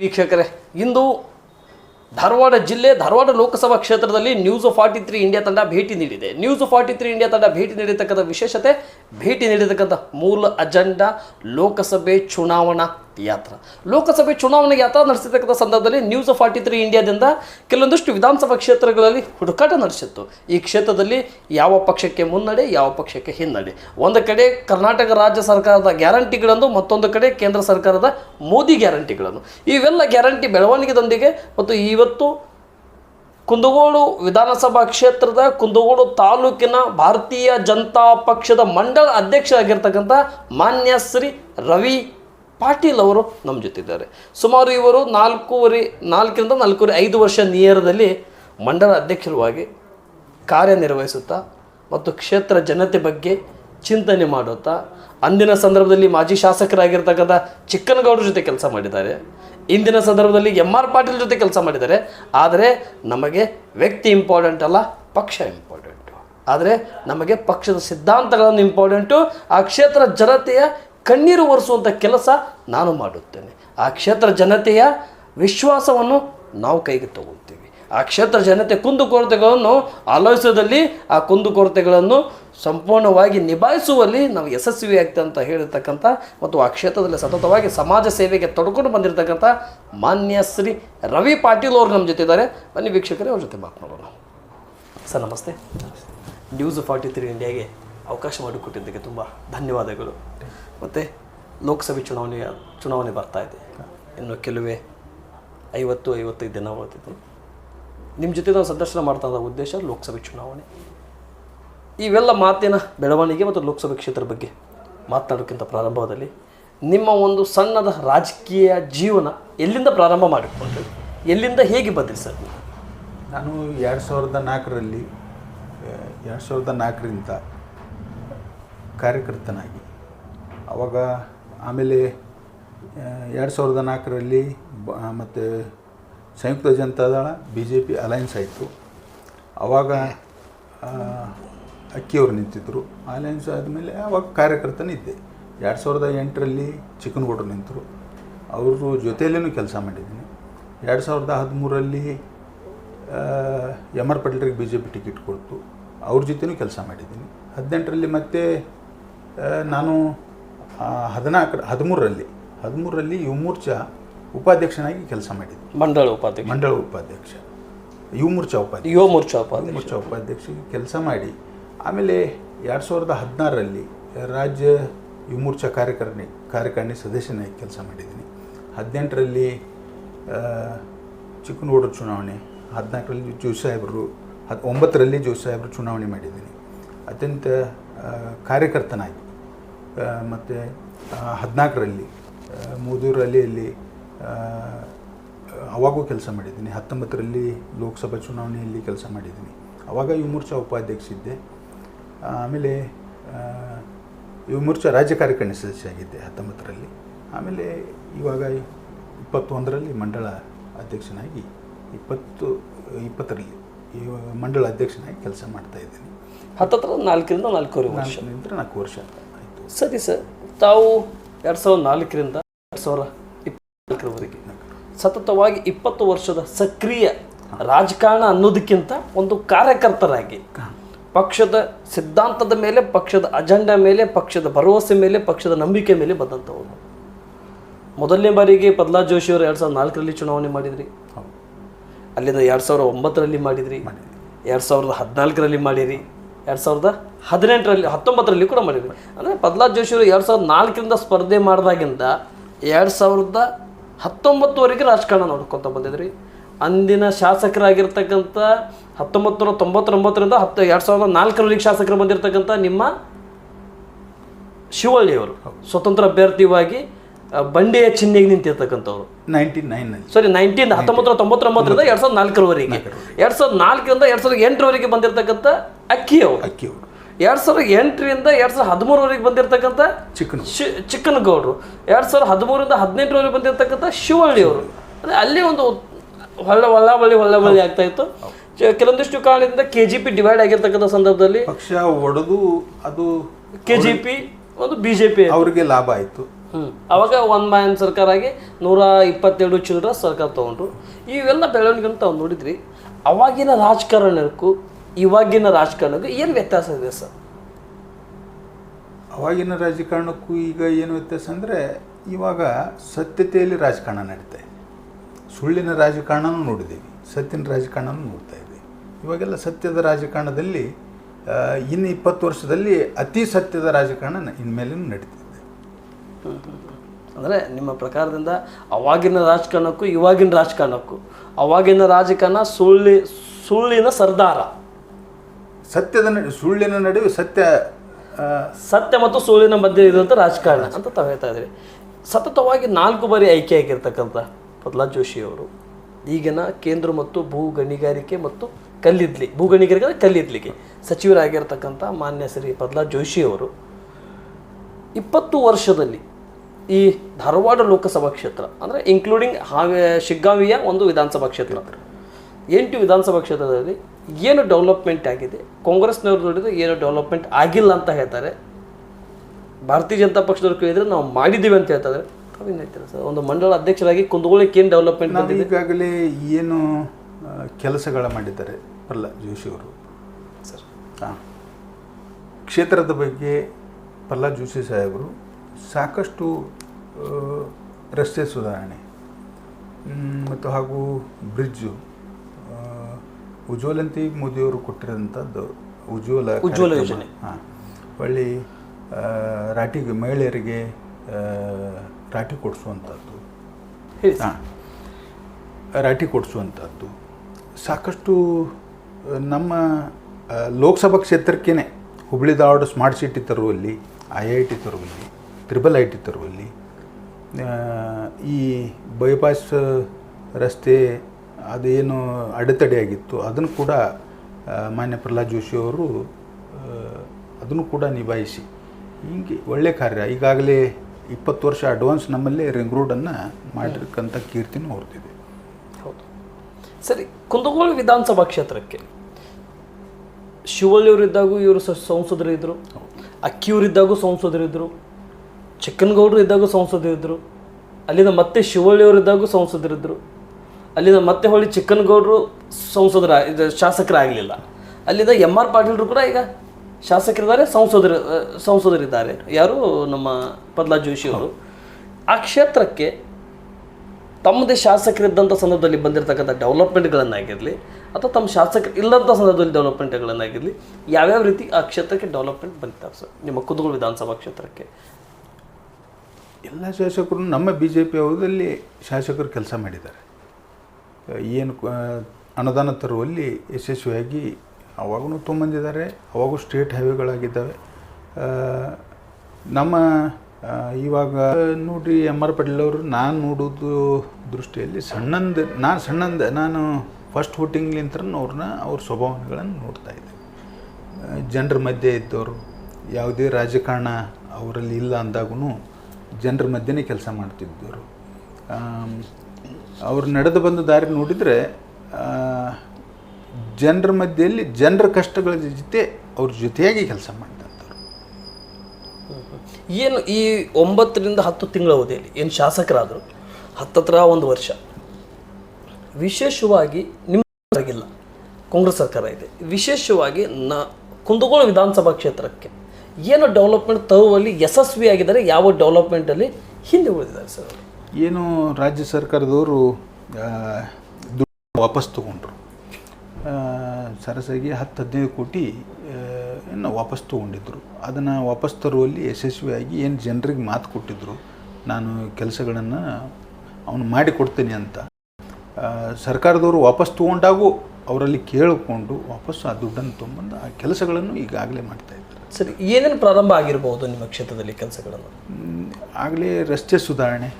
ವೀಕ್ಷಕರೇ, ಇಂದು ಧಾರವಾಡ ಜಿಲ್ಲೆ, ಧಾರವಾಡ ಲೋಕಸಭಾ ಕ್ಷೇತ್ರದಲ್ಲಿ ನ್ಯೂಸ್ ಫಾರ್ಟಿ ತ್ರೀ ಇಂಡಿಯಾ ತಂಡ ಭೇಟಿ ನೀಡಿದೆ. ನ್ಯೂಸ್ ಫಾರ್ಟಿ ತ್ರೀ ಇಂಡಿಯಾ ತಂಡ ಭೇಟಿ ನೀಡಿರ್ತಕ್ಕಂಥ ವಿಶೇಷತೆ, ಭೇಟಿ ನೀಡಿರ್ತಕ್ಕಂಥ ಮೂಲ ಅಜೆಂಡಾ ಲೋಕಸಭೆ ಚುನಾವಣಾ ಯಾತ್ರಾ. ಲೋಕಸಭೆ ಚುನಾವಣೆ ಯಾತ್ರಾ ನಡೆಸಿರ್ತಕ್ಕಂಥ ಸಂದರ್ಭದಲ್ಲಿ ನ್ಯೂಸ್ ಫಾರ್ಟಿ ತ್ರೀ ಇಂಡಿಯಾದಿಂದ ಕೆಲವೊಂದಿಷ್ಟು ವಿಧಾನಸಭಾ ಕ್ಷೇತ್ರಗಳಲ್ಲಿ ಹುಡುಕಾಟ ನಡೆಸಿತ್ತು. ಈ ಕ್ಷೇತ್ರದಲ್ಲಿ ಯಾವ ಪಕ್ಷಕ್ಕೆ ಮುನ್ನಡೆ, ಯಾವ ಪಕ್ಷಕ್ಕೆ ಹಿನ್ನಡೆ. ಒಂದು ಕಡೆ ಕರ್ನಾಟಕ ರಾಜ್ಯ ಸರ್ಕಾರದ ಗ್ಯಾರಂಟಿಗಳನ್ನು ಮತ್ತೊಂದು ಕಡೆ ಕೇಂದ್ರ ಸರ್ಕಾರದ ಮೋದಿ ಗ್ಯಾರಂಟಿಗಳನ್ನು ಇವೆಲ್ಲ ಗ್ಯಾರಂಟಿ ಬೆಳವಣಿಗೆದೊಂದಿಗೆ ಮತ್ತು ಇವತ್ತು ಕುಂದಗೋಡು ವಿಧಾನಸಭಾ ಕ್ಷೇತ್ರದ ಕುಂದಗೋಡು ತಾಲೂಕಿನ ಭಾರತೀಯ ಜನತಾ ಪಕ್ಷದ ಮಂಡಳ ಅಧ್ಯಕ್ಷರಾಗಿರ್ತಕ್ಕಂಥ ಮಾನ್ಯ ಶ್ರೀ ರವಿ ಪಾಟೀಲ್ ಅವರು ನಮ್ಮ ಜೊತೆದ್ದಾರೆ. ಸುಮಾರು ಇವರು ನಾಲ್ಕೂವರೆ ನಾಲ್ಕರಿಂದ ನಾಲ್ಕೂವರೆ ಐದು ವರ್ಷ ನಿಯರದಲ್ಲಿ ಮಂಡಲ ಅಧ್ಯಕ್ಷರುವಾಗಿ ಕಾರ್ಯನಿರ್ವಹಿಸುತ್ತಾ ಮತ್ತು ಕ್ಷೇತ್ರ ಜನತೆ ಬಗ್ಗೆ ಚಿಂತನೆ ಮಾಡುತ್ತಾ, ಅಂದಿನ ಸಂದರ್ಭದಲ್ಲಿ ಮಾಜಿ ಶಾಸಕರಾಗಿರ್ತಕ್ಕಂಥ ಚಿಕ್ಕನಗೌಡರ ಜೊತೆ ಕೆಲಸ ಮಾಡಿದ್ದಾರೆ. ಇಂದಿನ ಸಂದರ್ಭದಲ್ಲಿ ಎಂ ಆರ್ ಪಾಟೀಲ್ ಜೊತೆ ಕೆಲಸ ಮಾಡಿದ್ದಾರೆ. ಆದರೆ ನಮಗೆ ವ್ಯಕ್ತಿ ಇಂಪಾರ್ಟೆಂಟ್ ಅಲ್ಲ, ಪಕ್ಷ ಇಂಪಾರ್ಟೆಂಟು. ಆದರೆ ನಮಗೆ ಪಕ್ಷದ ಸಿದ್ಧಾಂತಗಳನ್ನು ಇಂಪಾರ್ಟೆಂಟು, ಆ ಕ್ಷೇತ್ರ ಜನತೆಯ ಕಣ್ಣೀರು ಒರೆಸುವಂಥ ಕೆಲಸ ನಾನು ಮಾಡುತ್ತೇನೆ. ಆ ಕ್ಷೇತ್ರ ಜನತೆಯ ವಿಶ್ವಾಸವನ್ನು ನಾವು ಕೈಗೆ ತಗೊಳ್ತೀವಿ. ಆ ಕ್ಷೇತ್ರ ಜನತೆ ಕುಂದುಕೊರತೆಗಳನ್ನು ಆಲೋಚಿಸೋದಲ್ಲಿ ಆ ಕುಂದುಕೊರತೆಗಳನ್ನು ಸಂಪೂರ್ಣವಾಗಿ ನಿಭಾಯಿಸುವಲ್ಲಿ ನಾವು ಯಶಸ್ವಿ ಆಗ್ತದೆ ಅಂತ ಹೇಳಿರ್ತಕ್ಕಂಥ ಮತ್ತು ಆ ಕ್ಷೇತ್ರದಲ್ಲಿ ಸತತವಾಗಿ ಸಮಾಜ ಸೇವೆಗೆ ತೊಡ್ಕೊಂಡು ಬಂದಿರತಕ್ಕಂಥ ಮಾನ್ಯ ಶ್ರೀ ರವಿ ಪಾಟೀಲ್ ಅವರು ನಮ್ಮ ಜೊತೆ ಇದ್ದಾರೆ ಬನ್ನಿ ವೀಕ್ಷಕರೇ ಅವ್ರ ಜೊತೆ ಮಾತನಾಡೋಣ. ಸರ್ ನಮಸ್ತೆ. ನ್ಯೂಸ್ ಫಾರ್ಟಿ ತ್ರೀ ಇಂಡಿಯಾಗೆ ಅವಕಾಶ ಮಾಡಿಕೊಟ್ಟಿದ್ದಕ್ಕೆ ತುಂಬ ಧನ್ಯವಾದಗಳು. ಮತ್ತು ಲೋಕಸಭೆ ಚುನಾವಣೆಯ ಚುನಾವಣೆ ಬರ್ತಾ ಇದೆ. ಇನ್ನು ಕೆಲವೇ ಐವತ್ತು, ಐವತ್ತೈದು ದಿನ ಉಳಿದಿದ್ದು ನಿಮ್ಮ ಜೊತೆ ನಾವು ಸಂದರ್ಶನ ಮಾಡ್ತಾ ಇದ್ದ ಉದ್ದೇಶ ಲೋಕಸಭೆ ಚುನಾವಣೆ. ಇವೆಲ್ಲ ಮಾತಿನ ಬೆಳವಣಿಗೆ ಮತ್ತು ಲೋಕಸಭೆ ಕ್ಷೇತ್ರ ಬಗ್ಗೆ ಮಾತನಾಡೋಕ್ಕಿಂತ ಪ್ರಾರಂಭದಲ್ಲಿ ನಿಮ್ಮ ಒಂದು ಸಣ್ಣದ ರಾಜಕೀಯ ಜೀವನ ಎಲ್ಲಿಂದ ಪ್ರಾರಂಭ ಮಾಡಿಕೊಂಡ್ರಿ ಎಲ್ಲಿಂದ ಹೇಗೆ ಬಂದ್ರಿ ಸರ್? ನಾನು ಎರಡು ಸಾವಿರದ ನಾಲ್ಕರಲ್ಲಿ, ಎರಡು ಸಾವಿರದ ನಾಲ್ಕರಿಂದ ಕಾರ್ಯಕರ್ತನಾಗಿ. ಅವಾಗ ಆಮೇಲೆ ಎರಡು ಸಾವಿರದ ನಾಲ್ಕರಲ್ಲಿ ಬ ಮತ್ತು Samyukta Janata Dal B J P alliance ಆಯಿತು. ಅವಾಗ ಆ, ಅಕ್ಕಿಯವರು ನಿಂತಿದ್ದರು ಅಲಯನ್ಸ್ ಆದಮೇಲೆ ಅವಾಗ ಕಾರ್ಯಕರ್ತನಿದ್ದೆ ಎರಡು ಸಾವಿರದ ಎಂಟರಲ್ಲಿ ಚಿಕ್ಕನಗೌಡರು ನಿಂತರು. ಅವರು ಜೊತೆಯಲ್ಲೇ ಕೆಲಸ ಮಾಡಿದ್ದೀನಿ ಎರಡು ಸಾವಿರದ ಹದಿಮೂರರಲ್ಲಿ ಎಂ ಆರ್ ಪಟೇಲ್ರಿಗೆ ಬಿ ಜೆ ಪಿ ಟಿಕೆಟ್ ಕೊಡ್ತು. ಅವ್ರ ಜೊತೆನೂ ಕೆಲಸ ಮಾಡಿದ್ದೀನಿ ಹದಿನೆಂಟರಲ್ಲಿ ಮತ್ತೆ ನಾನು ಹದಿನಾಲ್ಕರ ಹದಿಮೂರರಲ್ಲಿ ಹದಿಮೂರರಲ್ಲಿ ಯುವ ಮೋರ್ಚಾ ಉಪಾಧ್ಯಕ್ಷನಾಗಿ ಕೆಲಸ ಮಾಡಿದ್ದೆ. ಮಂಡಳ ಉಪಾಧ್ಯಕ್ಷ. ಮಂಡಳ ಉಪಾಧ್ಯಕ್ಷ. ಯುವ ಮೋರ್ಚಾ ಉಪಾಧ್ಯಕ್ಷ. ಯುವ ಮೋರ್ಚಾ ಉಪಾಧ್ಯಕ್ಷ. ಮೋರ್ಚಾ ಉಪಾಧ್ಯಕ್ಷಗೆ ಕೆಲಸ ಮಾಡಿ. ಆಮೇಲೆ ಎರಡು ಸಾವಿರದ ಹದಿನಾರರಲ್ಲಿ ರಾಜ್ಯ ಯುವ ಮೋರ್ಚಾ ಕಾರ್ಯಕಾರಿಣಿ ಕಾರ್ಯಕಾರಿಣಿ ಸದಸ್ಯನಾಗಿ ಕೆಲಸ ಮಾಡಿದ್ದೀನಿ. ಹದಿನೆಂಟರಲ್ಲಿ ಚಿಕ್ಕನಗೌಡರ ಚುನಾವಣೆ ಹದಿನಾಲ್ಕರಲ್ಲಿ ಜೋಶಿ ಸಾಹೇಬರು ಹತ್ತು ಒಂಬತ್ತರಲ್ಲಿ ಜೋಶಿ ಸಾಹೇಬರು ಚುನಾವಣೆ ಮಾಡಿದ್ದೀನಿ. ಅತ್ಯಂತ ಕಾರ್ಯಕರ್ತನಾಯಿತು ಕಾರ್ಯಕರ್ತನಾಗಿ ಮತ್ತು ಹದಿನಾಲ್ಕರಲ್ಲಿ ಮೂದೂರು ಅಲೆಯಲ್ಲಿ ಅವಾಗೂ ಕೆಲಸ ಮಾಡಿದ್ದೀನಿ. ಹತ್ತೊಂಬತ್ತರಲ್ಲಿ ಲೋಕಸಭಾ ಚುನಾವಣೆಯಲ್ಲಿ ಕೆಲಸ ಮಾಡಿದ್ದೀನಿ. ಅವಾಗ ಯುವ ಮೋರ್ಚಾ ಉಪಾಧ್ಯಕ್ಷ ಇದ್ದೆ. ಆಮೇಲೆ ಆ, ಯುವ ಮೋರ್ಚಾ ರಾಜ್ಯ ಕಾರ್ಯಕಾರಿಣಿ ಸದಸ್ಯ ಆಗಿದ್ದೆ ಹತ್ತೊಂಬತ್ತರಲ್ಲಿ. ಆಮೇಲೆ ಇವಾಗ ಇಪ್ಪತ್ತೊಂದರಲ್ಲಿ ಮಂಡಳ ಅಧ್ಯಕ್ಷನಾಗಿ ಇಪ್ಪತ್ತು ಇಪ್ಪತ್ತರಲ್ಲಿ ಮಂಡಳ ಅಧ್ಯಕ್ಷನಾಗಿ ಕೆಲಸ ಮಾಡ್ತಾ ಇದ್ದೀನಿ. ಹತ್ತತ್ರ ನಾಲ್ಕರಿಂದ ನಾಲ್ಕೂವರೆ ವರ್ಷ. ನಾಲ್ಕರಿಂದ ನಾಲ್ಕು ವರ್ಷ. ಸರಿ ಸರ್ ತಾವು ಎರಡು ಸಾವಿರದ ನಾಲ್ಕರಿಂದ ಎರಡು ಸಾವಿರ ಇಪ್ಪತ್ನಾಲ್ಕರವರೆಗೆ ಸತತವಾಗಿ ಇಪ್ಪತ್ತು ವರ್ಷದ ಸಕ್ರಿಯ ರಾಜಕಾರಣ ಅನ್ನೋದಕ್ಕಿಂತ ಒಂದು ಕಾರ್ಯಕರ್ತರಾಗಿ ಪಕ್ಷದ ಸಿದ್ಧಾಂತದ ಮೇಲೆ ಪಕ್ಷದ ಅಜೆಂಡಾ ಮೇಲೆ ಪಕ್ಷದ ಭರವಸೆ ಮೇಲೆ ಪಕ್ಷದ ನಂಬಿಕೆ ಮೇಲೆ ಬಂದಂಥವ್ರು. ಮೊದಲನೇ ಬಾರಿಗೆ ಪ್ರಹ್ಲಾದ್ ಜೋಶಿ ಅವರು ಎರಡು ಸಾವಿರದ ನಾಲ್ಕರಲ್ಲಿ ಚುನಾವಣೆ ಮಾಡಿದ್ರಿ. ಅಲ್ಲಿಂದ ಎರಡು ಸಾವಿರದ ಒಂಬತ್ತರಲ್ಲಿ ಮಾಡಿದ್ರಿ. ಎರಡು ಸಾವಿರದ ಹದಿನಾಲ್ಕರಲ್ಲಿ ಮಾಡಿರಿ. ಎರಡು ಸಾವಿರದ ಹದಿನೆಂಟರಲ್ಲಿ ಹತ್ತೊಂಬತ್ತರಲ್ಲಿ ಕೂಡ ಮಾಡಿದ್ರಿ. ಅಂದರೆ ಪ್ರಹ್ಲಾದ್ ಜೋಶಿ ಅವರು ಎರಡು ಸಾವಿರದ ನಾಲ್ಕರಿಂದ ಸ್ಪರ್ಧೆ ಮಾಡಿದಾಗಿಂದ ಎರಡು ಸಾವಿರದ ಹತ್ತೊಂಬತ್ತುವರೆಗೆ ರಾಜಕಾರಣ ನೋಡ್ಕೊತ ಬಂದಿದ್ರಿ. ಅಂದಿನ ಶಾಸಕರಾಗಿರ್ತಕ್ಕಂಥ ಹತ್ತೊಂಬತ್ತು ನೂರ ತೊಂಬತ್ತೊಂಬತ್ತರಿಂದ ಹತ್ತು ಎರಡು ಸಾವಿರದ ನಾಲ್ಕರವರೆಗೆ ಶಾಸಕರು ಬಂದಿರತಕ್ಕಂಥ ನಿಮ್ಮ ಶಿವಳ್ಳಿಯವರು ಸ್ವತಂತ್ರ ಅಭ್ಯರ್ಥಿಯಾಗಿ ಬಂಡೆಯ ಚಿಹ್ನೆಗೆ ನಿಂತಿರ್ತಕ್ಕಂಥವ್ರು. ನೈನ್ಟೀನ್ ನೈನ್ ಸಾರಿ ನೈನ್ಟೀನ್ ಹತ್ತೊಂಬತ್ತು ನೂರ ತೊಂಬತ್ತೊಂಬತ್ತರಿಂದ ಎರಡು ಸಾವಿರದ ನಾಲ್ಕರವರೆಗೆ. ಎರಡು ಸಾವಿರದ ನಾಲ್ಕರಿಂದ ಎರಡು ಸಾವಿರದ ಎಂಟರವರೆಗೆ ಬಂದಿರತಕ್ಕಂಥ ಅಕ್ಕಿಯವರು ಅಕ್ಕಿಯವರು ಎರಡು ಸಾವಿರದ ಎಂಟರಿಂದ ಎರಡು ಸಾವಿರದ ಹದಿಮೂರವರೆಗೆ ಬಂದಿರತಕ್ಕಂಥ ಚಿಕ್ಕನ್ ಶಿ ಚಿಕ್ಕನಗೌಡರು. ಎರಡು ಸಾವಿರದ ಹದಿಮೂರಿಂದ ಹದಿನೆಂಟರವರೆಗೆ ಬಂದಿರತಕ್ಕಂಥ ಶಿವಳ್ಳಿಯವರು. ಅಂದರೆ ಅಲ್ಲಿ ಒಂದು ಹೊಳ್ಳ ಹೊಳ್ಳಬಳ್ಳಿ ಹೊಳ್ಳಬಳ್ಳಿ ಆಗ್ತಾ ಇತ್ತು. ಕೆಲವೊಂದಿಷ್ಟು ಕಾಲದಿಂದ ಕೆ ಜಿ ಪಿ ಡಿವೈಡ್ ಆಗಿರ್ತಕ್ಕಂಥ ಸಂದರ್ಭದಲ್ಲಿ ಪಕ್ಷ ಒಡೆದು ಅದು ಕೆ ಜಿ ಪಿ ಒಂದು ಬಿ ಜೆ ಪಿ ಅವರಿಗೆ ಲಾಭ ಆಯಿತು. ಹ್ಞೂ ಅವಾಗ ಒನ್ ಮ್ಯಾನ್ ಸರ್ಕಾರ ಆಗಿ ನೂರ ಇಪ್ಪತ್ತೆರಡು ಚಿಲ್ಲರ ಸರ್ಕಾರ ತಗೊಂಡ್ರು. ಇವೆಲ್ಲ ಬೆಳವಣಿಗೆ ತಾವು ನೋಡಿದ್ರಿ. ಅವಾಗಿನ ರಾಜಕಾರಣಕ್ಕೂ ಇವಾಗಿನ ರಾಜಕಾರಣಕ್ಕೂ ಏನು ವ್ಯತ್ಯಾಸ ಇದೆ ಸರ್? ಅವಾಗಿನ ರಾಜಕಾರಣಕ್ಕೂ ಈಗ ಏನು ವ್ಯತ್ಯಾಸ ಅಂದರೆ ಇವಾಗ ಸತ್ಯತೆಯಲ್ಲಿ ರಾಜಕಾರಣ ನಡೀತಾ ಇದೆ. ಸುಳ್ಳಿನ ರಾಜಕಾರಣನೂ ನೋಡಿದ್ದೀವಿ ಸತ್ಯನ ರಾಜಕಾರಣನೂ ನೋಡ್ತಾ ಇದ್ದೀವಿ. ಇವಾಗೆಲ್ಲ ಸತ್ಯದ ರಾಜಕಾರಣದಲ್ಲಿ ಇನ್ನು ಇಪ್ಪತ್ತು ವರ್ಷದಲ್ಲಿ ಅತಿ ಸತ್ಯದ ರಾಜಕಾರಣ ಇನ್ಮೇಲೂ ನಡೀತಿದೆ ಅಂದರೆ ನಿಮ್ಮ ಪ್ರಕಾರದಿಂದ ಅವಾಗಿನ ರಾಜಕಾರಣಕ್ಕೂ ಇವಾಗಿನ ರಾಜಕಾರಣಕ್ಕೂ ಅವಾಗಿನ ರಾಜಕಾರಣ ಸುಳ್ಳಿ ಸುಳ್ಳಿನ ಸರ್ದಾರ. ಸತ್ಯದ ನಡುವೆ ಸುಳ್ಳಿನ ನಡುವೆ ಸತ್ಯ ಸತ್ಯ ಮತ್ತು ಸುಳ್ಳಿನ ಮಧ್ಯೆ ಇರುವಂಥ ರಾಜಕಾರಣ ಅಂತ ತಾವು ಹೇಳ್ತಾ ಇದ್ದೀವಿ ಸತತವಾಗಿ ನಾಲ್ಕು ಬಾರಿ ಆಯ್ಕೆಯಾಗಿರ್ತಕ್ಕಂಥ ಪ್ರಹ್ಲಾದ್ ಜೋಶಿ ಅವರು, ಈಗಿನ ಕೇಂದ್ರ ಮತ್ತು ಭೂ ಗಣಿಗಾರಿಕೆ ಮತ್ತು ಕಲ್ಲಿದ್ಲಿ, ಭೂ ಗಣಿಗಾರಿಕೆ ಅಂದರೆ ಕಲ್ಲಿದ್ಲಿಗೆ ಸಚಿವರಾಗಿರ್ತಕ್ಕಂಥ ಮಾನ್ಯ ಶ್ರೀ ಪ್ರಹ್ಲಾದ್ ಜೋಶಿಯವರು ಇಪ್ಪತ್ತು ವರ್ಷದಲ್ಲಿ ಈ ಧಾರವಾಡ ಲೋಕಸಭಾ ಕ್ಷೇತ್ರ, ಅಂದರೆ ಇನ್ಕ್ಲೂಡಿಂಗ್ ಹಾವೇ, ಶಿಗ್ಗಾವಿಯ ಒಂದು ವಿಧಾನಸಭಾ ಕ್ಷೇತ್ರ ಎಂಟು ವಿಧಾನಸಭಾ ಕ್ಷೇತ್ರದಲ್ಲಿ ಏನು ಡೆವಲಪ್ಮೆಂಟ್ ಆಗಿದೆ? ಕಾಂಗ್ರೆಸ್ನವ್ರು ನೋಡಿದ್ರೆ ಏನು ಡೆವಲಪ್ಮೆಂಟ್ ಆಗಿಲ್ಲ ಅಂತ ಹೇಳ್ತಾರೆ. ಭಾರತೀಯ ಜನತಾ ಪಕ್ಷದವ್ರು ಕೇಳಿದ್ರೆ ನಾವು ಮಾಡಿದ್ದೀವಿ ಅಂತ ಹೇಳ್ತಾರೆ. ತಾವೇನು ಹೇಳ್ತೀರಾ ಸರ್? ಒಂದು ಮಂಡಲ ಅಧ್ಯಕ್ಷರಾಗಿ ಕುಂದಗೋಳಕ್ಕೆ ಏನು ಡೆವಲಪ್ಮೆಂಟ್ ಬಂದಿದೆ? ಈಗಾಗಲೇ ಏನು ಕೆಲಸಗಳ ಮಾಡಿದ್ದಾರೆ ಅಲ್ಲ ಜೋಶಿ ಅವರು. ಸರ್. ಹಾಂ ಕ್ಷೇತ್ರದ ಬಗ್ಗೆ ಪ್ರಹ್ಲಾದ್ ಜೋಶಿ ಸಾಹೇಬರು ಸಾಕಷ್ಟು ರಸ್ತೆ ಸುಧಾರಣೆ ಮತ್ತು ಹಾಗೂ ಬ್ರಿಡ್ಜು ಉಜ್ವಲಂತಿ ಮೋದಿಯವರು ಕೊಟ್ಟಿರೋಂಥದ್ದು ಉಜ್ವಲ ಉಜ್ವಲ ಯೋಜನೆ. ಹಾಂ. ಹೊಳ್ಳಿ ರಾಟಿಗೆ ಮಹಿಳೆಯರಿಗೆ ರಾಟಿ ಕೊಡಿಸುವಂಥದ್ದು. ಹಾಂ. ರಾಟಿ ಕೊಡಿಸುವಂಥದ್ದು. ಸಾಕಷ್ಟು ನಮ್ಮ ಲೋಕಸಭಾ ಕ್ಷೇತ್ರಕ್ಕೇ ಹುಬ್ಳಿ ಧಾರವಾಡ ಸ್ಮಾರ್ಟ್ ಸಿಟಿ ತರುವಲ್ಲಿ ಐ ಐ ಟಿ ತರುವಲ್ಲಿ ತ್ರಿಬಲ್ ಐ ಟಿ ತರುವಲ್ಲಿ ಈ ಬೈಪಾಸ್ ರಸ್ತೆ ಅದೇನು ಅಡೆತಡೆಯಾಗಿತ್ತು ಅದನ್ನು ಕೂಡ ಮಾನ್ಯ ಪ್ರಹ್ಲಾದ್ ಜೋಶಿ ಅವರು ಅದನ್ನು ಕೂಡ ನಿಭಾಯಿಸಿ. ಹೀಗೆ ಒಳ್ಳೆಯ ಕಾರ್ಯ. ಈಗಾಗಲೇ ಇಪ್ಪತ್ತು ವರ್ಷ ಅಡ್ವಾನ್ಸ್ ನಮ್ಮಲ್ಲೇ ರಿಂಗ್ ರೋಡನ್ನು ಮಾಡಿರ್ತಕ್ಕಂಥ ಕೀರ್ತಿನೂ ಹೊರತಿದೆ ಹೌದು. ಸರಿ ಕುಂದಗೋಳ ವಿಧಾನಸಭಾ ಕ್ಷೇತ್ರಕ್ಕೆ ಶಿವಳ್ಳಿಯವರಿದ್ದಾಗೂ ಇವರು ಸ- ಸಂಸದರು ಇದ್ದರು ಅಕ್ಕಿಯವರಿದ್ದಾಗೂ ಸಂಸದರು ಇದ್ದರು ಚಿಕ್ಕನಗೌಡರು ಇದ್ದಾಗೂ ಸಂಸದರು ಇದ್ದರು ಅಲ್ಲಿಂದ ಮತ್ತೆ ಶಿವಳ್ಳಿಯವರಿದ್ದಾಗೂ ಸಂಸದರಿದ್ದರು ಅಲ್ಲಿಂದ ಮತ್ತೆ ಹೊಳ್ಳಿ ಚಿಕ್ಕನಗೌಡರು ಸಂಸದರ, ಇದು ಶಾಸಕರಾಗಲಿಲ್ಲ. ಅಲ್ಲಿಂದ ಎಂ ಆರ್ ಪಾಟೀಲ್ರು ಕೂಡ ಈಗ ಶಾಸಕರಿದ್ದಾರೆ, ಸಂಸದರು ಸಂಸದರಿದ್ದಾರೆ. ಯಾರು? ನಮ್ಮ ಪ್ರಹ್ಲಾದ್ ಜೋಶಿ ಅವರು. ಆ ಕ್ಷೇತ್ರಕ್ಕೆ ತಮ್ಮದೇ ಶಾಸಕರಿದ್ದಂಥ ಸಂದರ್ಭದಲ್ಲಿ ಬಂದಿರತಕ್ಕಂಥ ಡೆವಲಪ್ಮೆಂಟ್ಗಳನ್ನಾಗಿರಲಿ, ಅಥವಾ ತಮ್ಮ ಶಾಸಕರು ಇಲ್ಲದಂಥ ಸಂದರ್ಭದಲ್ಲಿ ಡೆವಲಪ್ಮೆಂಟ್ಗಳನ್ನಾಗಿರಲಿ, ಯಾವ್ಯಾವ ರೀತಿ ಆ ಕ್ಷೇತ್ರಕ್ಕೆ ಡೆವಲಪ್ಮೆಂಟ್ ಬಂದಿದ್ದಾರೆ ಸರ್? ನಿಮ್ಮ ಕುಂದಗೋಳ ವಿಧಾನಸಭಾ ಕ್ಷೇತ್ರಕ್ಕೆ. ಎಲ್ಲ ಶಾಸಕರು ನಮ್ಮ ಬಿ ಜೆ ಪಿ ಅವಧಿಯಲ್ಲಿ ಶಾಸಕರು ಕೆಲಸ ಮಾಡಿದ್ದಾರೆ. ಏನು ಅನುದಾನ ತರುವಲ್ಲಿ ಯಶಸ್ವಿಯಾಗಿ ಅವಾಗೂ ತೊಗೊಂಬಂದಿದ್ದಾರೆ ಅವಾಗೂ ಸ್ಟೇಟ್ ಹೈವೇಗಳಾಗಿದ್ದಾವೆ. ನಮ್ಮ ಇವಾಗ ನೋಡಿ ಎಂ ಆರ್ ಪಾಟೀಲ್ ಅವರು ನಾನು ನೋಡೋದು ದೃಷ್ಟಿಯಲ್ಲಿ ಸಣ್ಣಂದ ನಾನು ಸಣ್ಣಂದ, ನಾನು ಫಸ್ಟ್ ಹುಟ್ಟಿಂಗ್ಲಿಂತ ಅವ್ರನ್ನ, ಅವ್ರ ಸ್ವಭಾವನೆಗಳನ್ನು ನೋಡ್ತಾ ಇದ್ದೆ. ಜನರ ಮಧ್ಯೆ ಇದ್ದವರು ಯಾವುದೇ ರಾಜಕಾರಣ ಅವರಲ್ಲಿ ಇಲ್ಲ ಅಂದಾಗೂ ಜನರ ಮಧ್ಯೆನೇ ಕೆಲಸ ಮಾಡ್ತಿದ್ದವರು ಅವ್ರು ನಡೆದು ಬಂದ ದಾರಿ ನೋಡಿದರೆ ಜನರ ಮಧ್ಯೆಯಲ್ಲಿ ಜನರ ಕಷ್ಟಗಳ ಜೊತೆ ಅವ್ರ ಜೊತೆಯಾಗಿ ಕೆಲಸ ಮಾಡಿದಂಥವ್ರು ಏನು ಈ ಒಂಬತ್ತರಿಂದ ಹತ್ತು ತಿಂಗಳ ಅವಧಿಯಲ್ಲಿ ಏನು ಶಾಸಕರಾದರು, ಹತ್ತತ್ರ ಒಂದು ವರ್ಷ, ವಿಶೇಷವಾಗಿ ನಿಮ್ಮ ಆಗಿಲ್ಲ, ಕಾಂಗ್ರೆಸ್ ಸರ್ಕಾರ ಇದೆ, ವಿಶೇಷವಾಗಿ ನ, ಕುಂದಗೋಳ ವಿಧಾನಸಭಾ ಕ್ಷೇತ್ರಕ್ಕೆ ಏನು ಡೆವಲಪ್ಮೆಂಟ್ ತರುವಲ್ಲಿ ಯಶಸ್ವಿಯಾಗಿದ್ದಾರೆ, ಯಾವ ಡೆವಲಪ್ಮೆಂಟಲ್ಲಿ ಹಿಂದೆ ಉಳಿದಿದ್ದಾರೆ ಸರ್ ಏನು ರಾಜ್ಯ ಸರ್ಕಾರದವರು ದುಡ್ಡು ವಾಪಸ್ ತಗೊಂಡ್ರು. ಸರಸಾಗಿ ಸರಾಸರಿಗೆ ಹತ್ತು ಹದಿನೈದು ಕೋಟಿ ಏನು ವಾಪಸ್ ತೊಗೊಂಡಿದ್ದರು ಅದನ್ನು ವಾಪಸ್ ತರುವಲ್ಲಿ ಯಶಸ್ವಿಯಾಗಿ ಏನು ಜನರಿಗೆ ಮಾತು ಕೊಟ್ಟಿದ್ದರು ನಾನು ಕೆಲಸಗಳನ್ನು ಅವನು ಮಾಡಿಕೊಡ್ತೇನೆ ಅಂತ. ಸರ್ಕಾರದವರು ವಾಪಸ್ ತೊಗೊಂಡಾಗೂ ಅವರಲ್ಲಿ ಕೇಳಿಕೊಂಡು ವಾಪಸ್ಸು ಆ ದುಡ್ಡನ್ನು ತೊಗೊಂಡು ಆ ಕೆಲಸಗಳನ್ನು ಈಗಾಗಲೇ ಮಾಡ್ತಾ ಇದ್ದಾರೆ. ಸರಿ ಏನೇನು ಪ್ರಾರಂಭ ಆಗಿರ್ಬೋದು ನಿಮ್ಮ ಕ್ಷೇತ್ರದಲ್ಲಿ ಕೆಲಸಗಳನ್ನು? ಆಗಲೇ ರಸ್ತೆ ಸುಧಾರಣೆ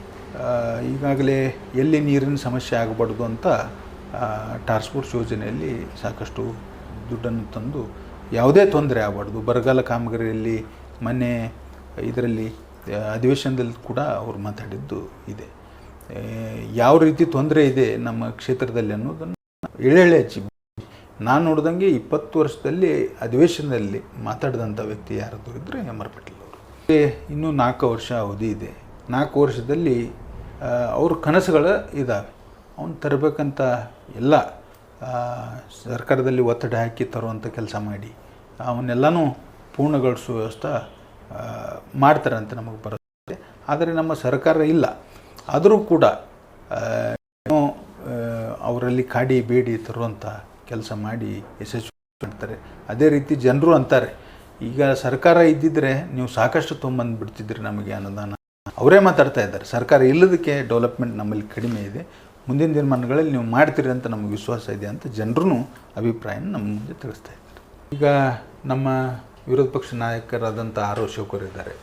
ಈಗಾಗಲೇ ಎಲ್ಲಿ ನೀರಿನ ಸಮಸ್ಯೆ ಆಗಬಾರ್ದು ಅಂತ ಟಾರ್ಸ್ಪೋರ್ಟ್ಸ್ ಯೋಜನೆಯಲ್ಲಿ ಸಾಕಷ್ಟು ದುಡ್ಡನ್ನು ತಂದು ಯಾವುದೇ ತೊಂದರೆ ಆಗಬಾರ್ದು. ಬರಗಾಲ ಕಾಮಗಾರಿಯಲ್ಲಿ ಮೊನ್ನೆ ಇದರಲ್ಲಿ ಅಧಿವೇಶನದಲ್ಲಿ ಕೂಡ ಅವರು ಮಾತಾಡಿದ್ದು ಇದೆ. ಯಾವ ರೀತಿ ತೊಂದರೆ ಇದೆ ನಮ್ಮ ಕ್ಷೇತ್ರದಲ್ಲಿ ಅನ್ನೋದನ್ನು ಎಳೆಳೆ ಹಚ್ಚಿ ನಾನು ನೋಡ್ದಂಗೆ ಇಪ್ಪತ್ತು ವರ್ಷದಲ್ಲಿ ಅಧಿವೇಶನದಲ್ಲಿ ಮಾತಾಡಿದಂಥ ವ್ಯಕ್ತಿ ಯಾರಾದರೂ ಇದ್ದರೆ ಎಂ ಆರ್ ಪಟೇಲ್ ಅವರು. ಇನ್ನೂ ನಾಲ್ಕು ವರ್ಷ ಅವಧಿ ಇದೆ. ನಾಲ್ಕು ವರ್ಷದಲ್ಲಿ ಅವ್ರ ಕನಸುಗಳು ಇದ್ದಾವೆ ಅವನು ತರಬೇಕಂತ ಎಲ್ಲ ಸರ್ಕಾರದಲ್ಲಿ ಒತ್ತಡ ಹಾಕಿ ತರುವಂಥ ಕೆಲಸ ಮಾಡಿ ಅವನ್ನೆಲ್ಲನೂ ಪೂರ್ಣಗೊಳಿಸುವ ವ್ಯವಸ್ಥೆ ಆ, ಮಾಡ್ತಾರೆ ಅಂತ ನಮಗೆ ಬರುತ್ತೆ. ಆದರೆ ನಮ್ಮ ಸರ್ಕಾರ ಇಲ್ಲ. ಆದರೂ ಕೂಡ ಅವರಲ್ಲಿ ಕಾಡಿ ಬೇಡಿ ತರುವಂಥ ಕೆಲಸ ಮಾಡಿ ಯಶಸ್ವಿ ಮಾಡ್ತಾರೆ. ಅದೇ ರೀತಿ ಜನರು ಅಂತಾರೆ ಈಗ ಸರ್ಕಾರ ಇದ್ದಿದ್ದರೆ ನೀವು ಸಾಕಷ್ಟು ತೊಗೊಂಬಂದು ಬಿಡ್ತಿದ್ರಿ ನಮಗೆ ಅನುದಾನ ಅವರೇ ಮಾತಾಡ್ತಾ ಇದ್ದಾರೆ. ಸರ್ಕಾರ ಇಲ್ಲದಕ್ಕೆ ಡೆವಲಪ್ಮೆಂಟ್ ನಮ್ಮಲ್ಲಿ ಕಡಿಮೆ ಇದೆ. ಮುಂದಿನ ದಿನಮಾನಗಳಲ್ಲಿ ನೀವು ಮಾಡ್ತೀರಿ ಅಂತ ನಮಗೆ ವಿಶ್ವಾಸ ಇದೆ ಅಂತ ಜನರೂ ಅಭಿಪ್ರಾಯನ ನಮ್ಮ ಮುಂದೆ ತಿಳಿಸ್ತಾ ಇದ್ದಾರೆ. ಈಗ ನಮ್ಮ ವಿರೋಧ ಪಕ್ಷ ನಾಯಕರಾದಂಥ ಆರ್ ಅಶೋಕರು ಇದ್ದಾರೆ.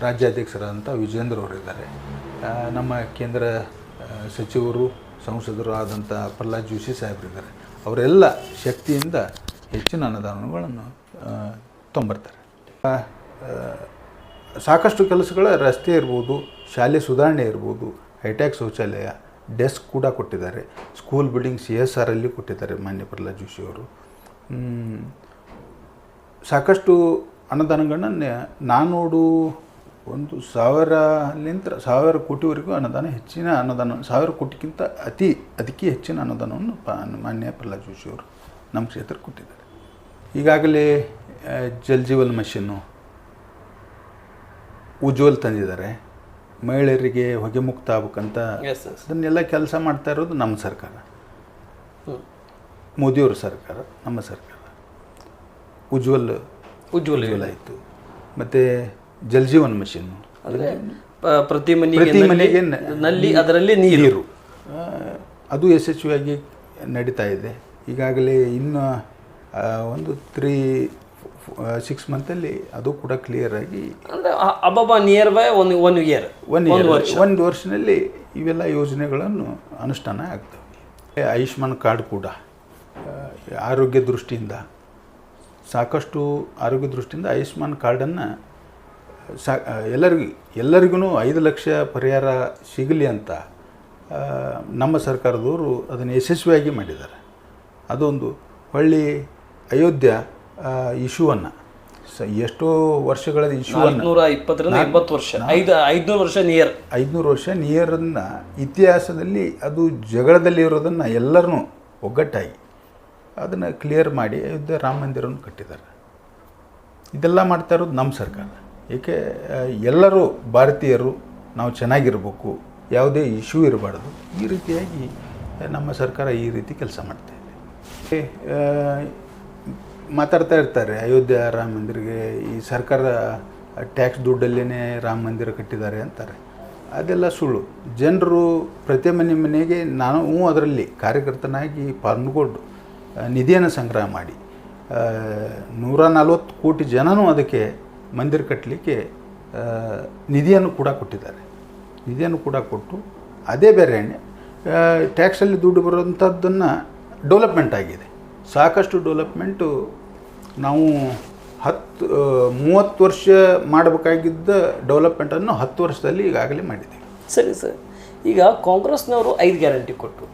ರಾಜ್ಯಾಧ್ಯಕ್ಷರಾದಂಥ ವಿಜೇಂದ್ರ ಅವರು ಇದ್ದಾರೆ. ನಮ್ಮ ಕೇಂದ್ರ ಸಚಿವರು, ಸಂಸದರು ಆದಂಥ ಪ್ರಹ್ಲಾದ್ ಜೋಶಿ ಸಾಹೇಬರಿದ್ದಾರೆ ಅವರೆಲ್ಲ ಶಕ್ತಿಯಿಂದ ಹೆಚ್ಚಿನ ಅನುದಾನಗಳನ್ನು ತೊಂಬರ್ತಾರೆ. ಸಾಕಷ್ಟು ಕೆಲಸಗಳ ರಸ್ತೆ ಇರ್ಬೋದು ಶಾಲೆ ಸುಧಾರಣೆ ಇರ್ಬೋದು ಹೈಟ್ಯಾಕ್ ಶೌಚಾಲಯ ಡೆಸ್ಕ್ ಕೂಡ ಕೊಟ್ಟಿದ್ದಾರೆ. School building C S R ಅಲ್ಲಿ ಕೊಟ್ಟಿದ್ದಾರೆ ಮಾನ್ಯ ಪ್ರಹ್ಲಾದ್ ಜೋಶಿ ಅವರು. ಹ್ಮ್, ಸಾಕಷ್ಟು ಅನುದಾನಗಳನ್ನ ನಾನೋಡು ಒಂದು ಸಾವಿರಲಿಂತ ಸಾವಿರ ಕೋಟಿವರೆಗೂ ಅನುದಾನ ಹೆಚ್ಚಿನ ಅನುದಾನ ಸಾವಿರ ಕೋಟಿಗಿಂತ ಅತಿ ಅದಕ್ಕೆ ಹೆಚ್ಚಿನ ಅನುದಾನವನ್ನು ಮಾನ್ಯ ಪ್ರಹ್ಲಾದ್ ಜೋಶಿ ಅವರು ನಮ್ಮ ಕ್ಷೇತ್ರಕ್ಕೆ ಕೊಟ್ಟಿದ್ದಾರೆ. ಈಗಾಗಲೇ ಜಲ್ ಜೀವನ್ ಮಿಷನ್ನು ಉಜ್ವಲ್ ತಂದಿದ್ದಾರೆ. ಮಹಿಳೆಯರಿಗೆ ಹೊಗೆ ಮುಕ್ತ ಆಗ್ಬೇಕಂತ ಅದನ್ನೆಲ್ಲ ಕೆಲಸ ಮಾಡ್ತಾ ಇರೋದು ನಮ್ಮ ಸರ್ಕಾರ. ಮೋದಿಯವ್ರ ಸರ್ಕಾರ ನಮ್ಮ ಸರ್ಕಾರ. ಉಜ್ವಲ್ ಉಜ್ವಲ ಉಜ್ವಲ್ ಆಯಿತು. ಮತ್ತು ಜಲ್ಜೀವನ್ ಜೀವನ್ ಮಿಷನ್ನು ಅಂದರೆ ಪ್ರತಿ ಪ್ರತಿ ಮನೆಗೆ ನಲ್ಲಿ ಅದರಲ್ಲಿ ನೀರು. ಅದು ಯಶಸ್ವಿಯಾಗಿ ನಡೀತಾ ಇದೆ. ಈಗಾಗಲೇ ಇನ್ನು ಒಂದು ತ್ರೀ ಸಿಕ್ಸ್ ಮಂತಲ್ಲಿ ಅದು ಕೂಡ ಕ್ಲಿಯರ್ ಆಗಿ ಅಂದರೆ ಅಬಬ nearby one one year one year ಒಂದು ವರ್ಷದಲ್ಲಿ ಇವೆಲ್ಲ ಯೋಜನೆಗಳನ್ನು ಅನುಷ್ಠಾನ ಆಗ್ತವೆ ಆಯುಷ್ಮಾನ್ ಕಾರ್ಡ್ ಕೂಡ ಆರೋಗ್ಯ ದೃಷ್ಟಿಯಿಂದ ಸಾಕಷ್ಟು ಆರೋಗ್ಯ ದೃಷ್ಟಿಯಿಂದ ಆಯುಷ್ಮಾನ್ ಕಾರ್ಡನ್ನು ಸಾ ಎಲ್ಲರಿಗೂ ಎಲ್ಲರಿಗೂ ಐದು ಲಕ್ಷ ಪರಿಹಾರ ಸಿಗಲಿ ಅಂತ ನಮ್ಮ ಸರ್ಕಾರದವರು ಅದನ್ನು ಯಶಸ್ವಿಯಾಗಿ ಮಾಡಿದ್ದಾರೆ. ಅದೊಂದು ಹೊಳ್ಳಿ ಅಯೋಧ್ಯ ಇಶ್ಯೂವನ್ನು ಸ ಎಷ್ಟೋ ವರ್ಷಗಳ ಇಶ್ಯೂವನ್ನು ನೂರ ಇಪ್ಪತ್ತರಿಂದ ಎಂಬತ್ತು ವರ್ಷ. ಐದು ಐದುನೂರು ವರ್ಷ ನಿಯರ್. ಐದುನೂರು ವರ್ಷ ನಿಯರನ್ನು ಇತಿಹಾಸದಲ್ಲಿ ಅದು ಜಗಳದಲ್ಲಿ ಇರೋದನ್ನ ಎಲ್ಲರನ್ನೂ ಒಗ್ಗಟ್ಟಾಗಿ ಅದನ್ನು ಕ್ಲಿಯರ್ ಮಾಡಿ ಅಯೋಧ್ಯೆ ರಾಮ ಮಂದಿರವನ್ನು ಕಟ್ಟಿದ್ದಾರೆ. ಇದೆಲ್ಲ ಮಾಡ್ತಾ ಇರೋದು ನಮ್ಮ ಸರ್ಕಾರ. ಏಕೆ ಎಲ್ಲರೂ ಭಾರತೀಯರು ನಾವು ಚೆನ್ನಾಗಿರ್ಬೇಕು ಯಾವುದೇ ಇಶ್ಯೂ ಇರಬಾರ್ದು ಈ ರೀತಿಯಾಗಿ ನಮ್ಮ ಸರ್ಕಾರ ಈ ರೀತಿ ಕೆಲಸ ಮಾಡ್ತಾ ಇದೆ. ಮಾತಾಡ್ತಾ ಇರ್ತಾರೆ. ಅಯೋಧ್ಯೆ ರಾಮ ಮಂದಿರಿಗೆ ಈ ಸರ್ಕಾರ ಟ್ಯಾಕ್ಸ್ ದುಡ್ಡಲ್ಲೇ ರಾಮ ಮಂದಿರ ಕಟ್ಟಿದ್ದಾರೆ ಅಂತಾರೆ. ಅದೆಲ್ಲ ಸುಳ್ಳು. ಜನರು ಪ್ರತಿ ಮನೆ ಮನೆಗೆ ನಾವು ಅದರಲ್ಲಿ ಕಾರ್ಯಕರ್ತನಾಗಿ ಪಾಲ್ಗೊಂಡು ನಿಧಿಯನ್ನು ಸಂಗ್ರಹ ಮಾಡಿ ನೂರ ನಲ್ವತ್ತು ಕೋಟಿ ಜನನೂ ಅದಕ್ಕೆ ಮಂದಿರ ಕಟ್ಟಲಿಕ್ಕೆ ನಿಧಿಯನ್ನು ಕೂಡ ಕೊಟ್ಟಿದ್ದಾರೆ. ನಿಧಿಯನ್ನು ಕೂಡ ಕೊಟ್ಟು, ಅದೇ ಬೇರೆ ಟ್ಯಾಕ್ಸಲ್ಲಿ ದುಡ್ಡು ಬರುವಂಥದ್ದನ್ನು ಡೆವಲಪ್ಮೆಂಟ್ ಆಗಿದೆ. ಸಾಕಷ್ಟು ಡೆವಲಪ್ಮೆಂಟು ನಾವು ಹತ್ತು ಮೂವತ್ತು ವರ್ಷ ಮಾಡಬೇಕಾಗಿದ್ದ ಡೆವಲಪ್ಮೆಂಟನ್ನು ಹತ್ತು ವರ್ಷದಲ್ಲಿ ಈಗಾಗಲೇ ಮಾಡಿದ್ದೀವಿ. ಸರಿ ಸರ್. ಈಗ ಕಾಂಗ್ರೆಸ್ನವರು ಐದು ಗ್ಯಾರಂಟಿ ಕೊಟ್ಟರು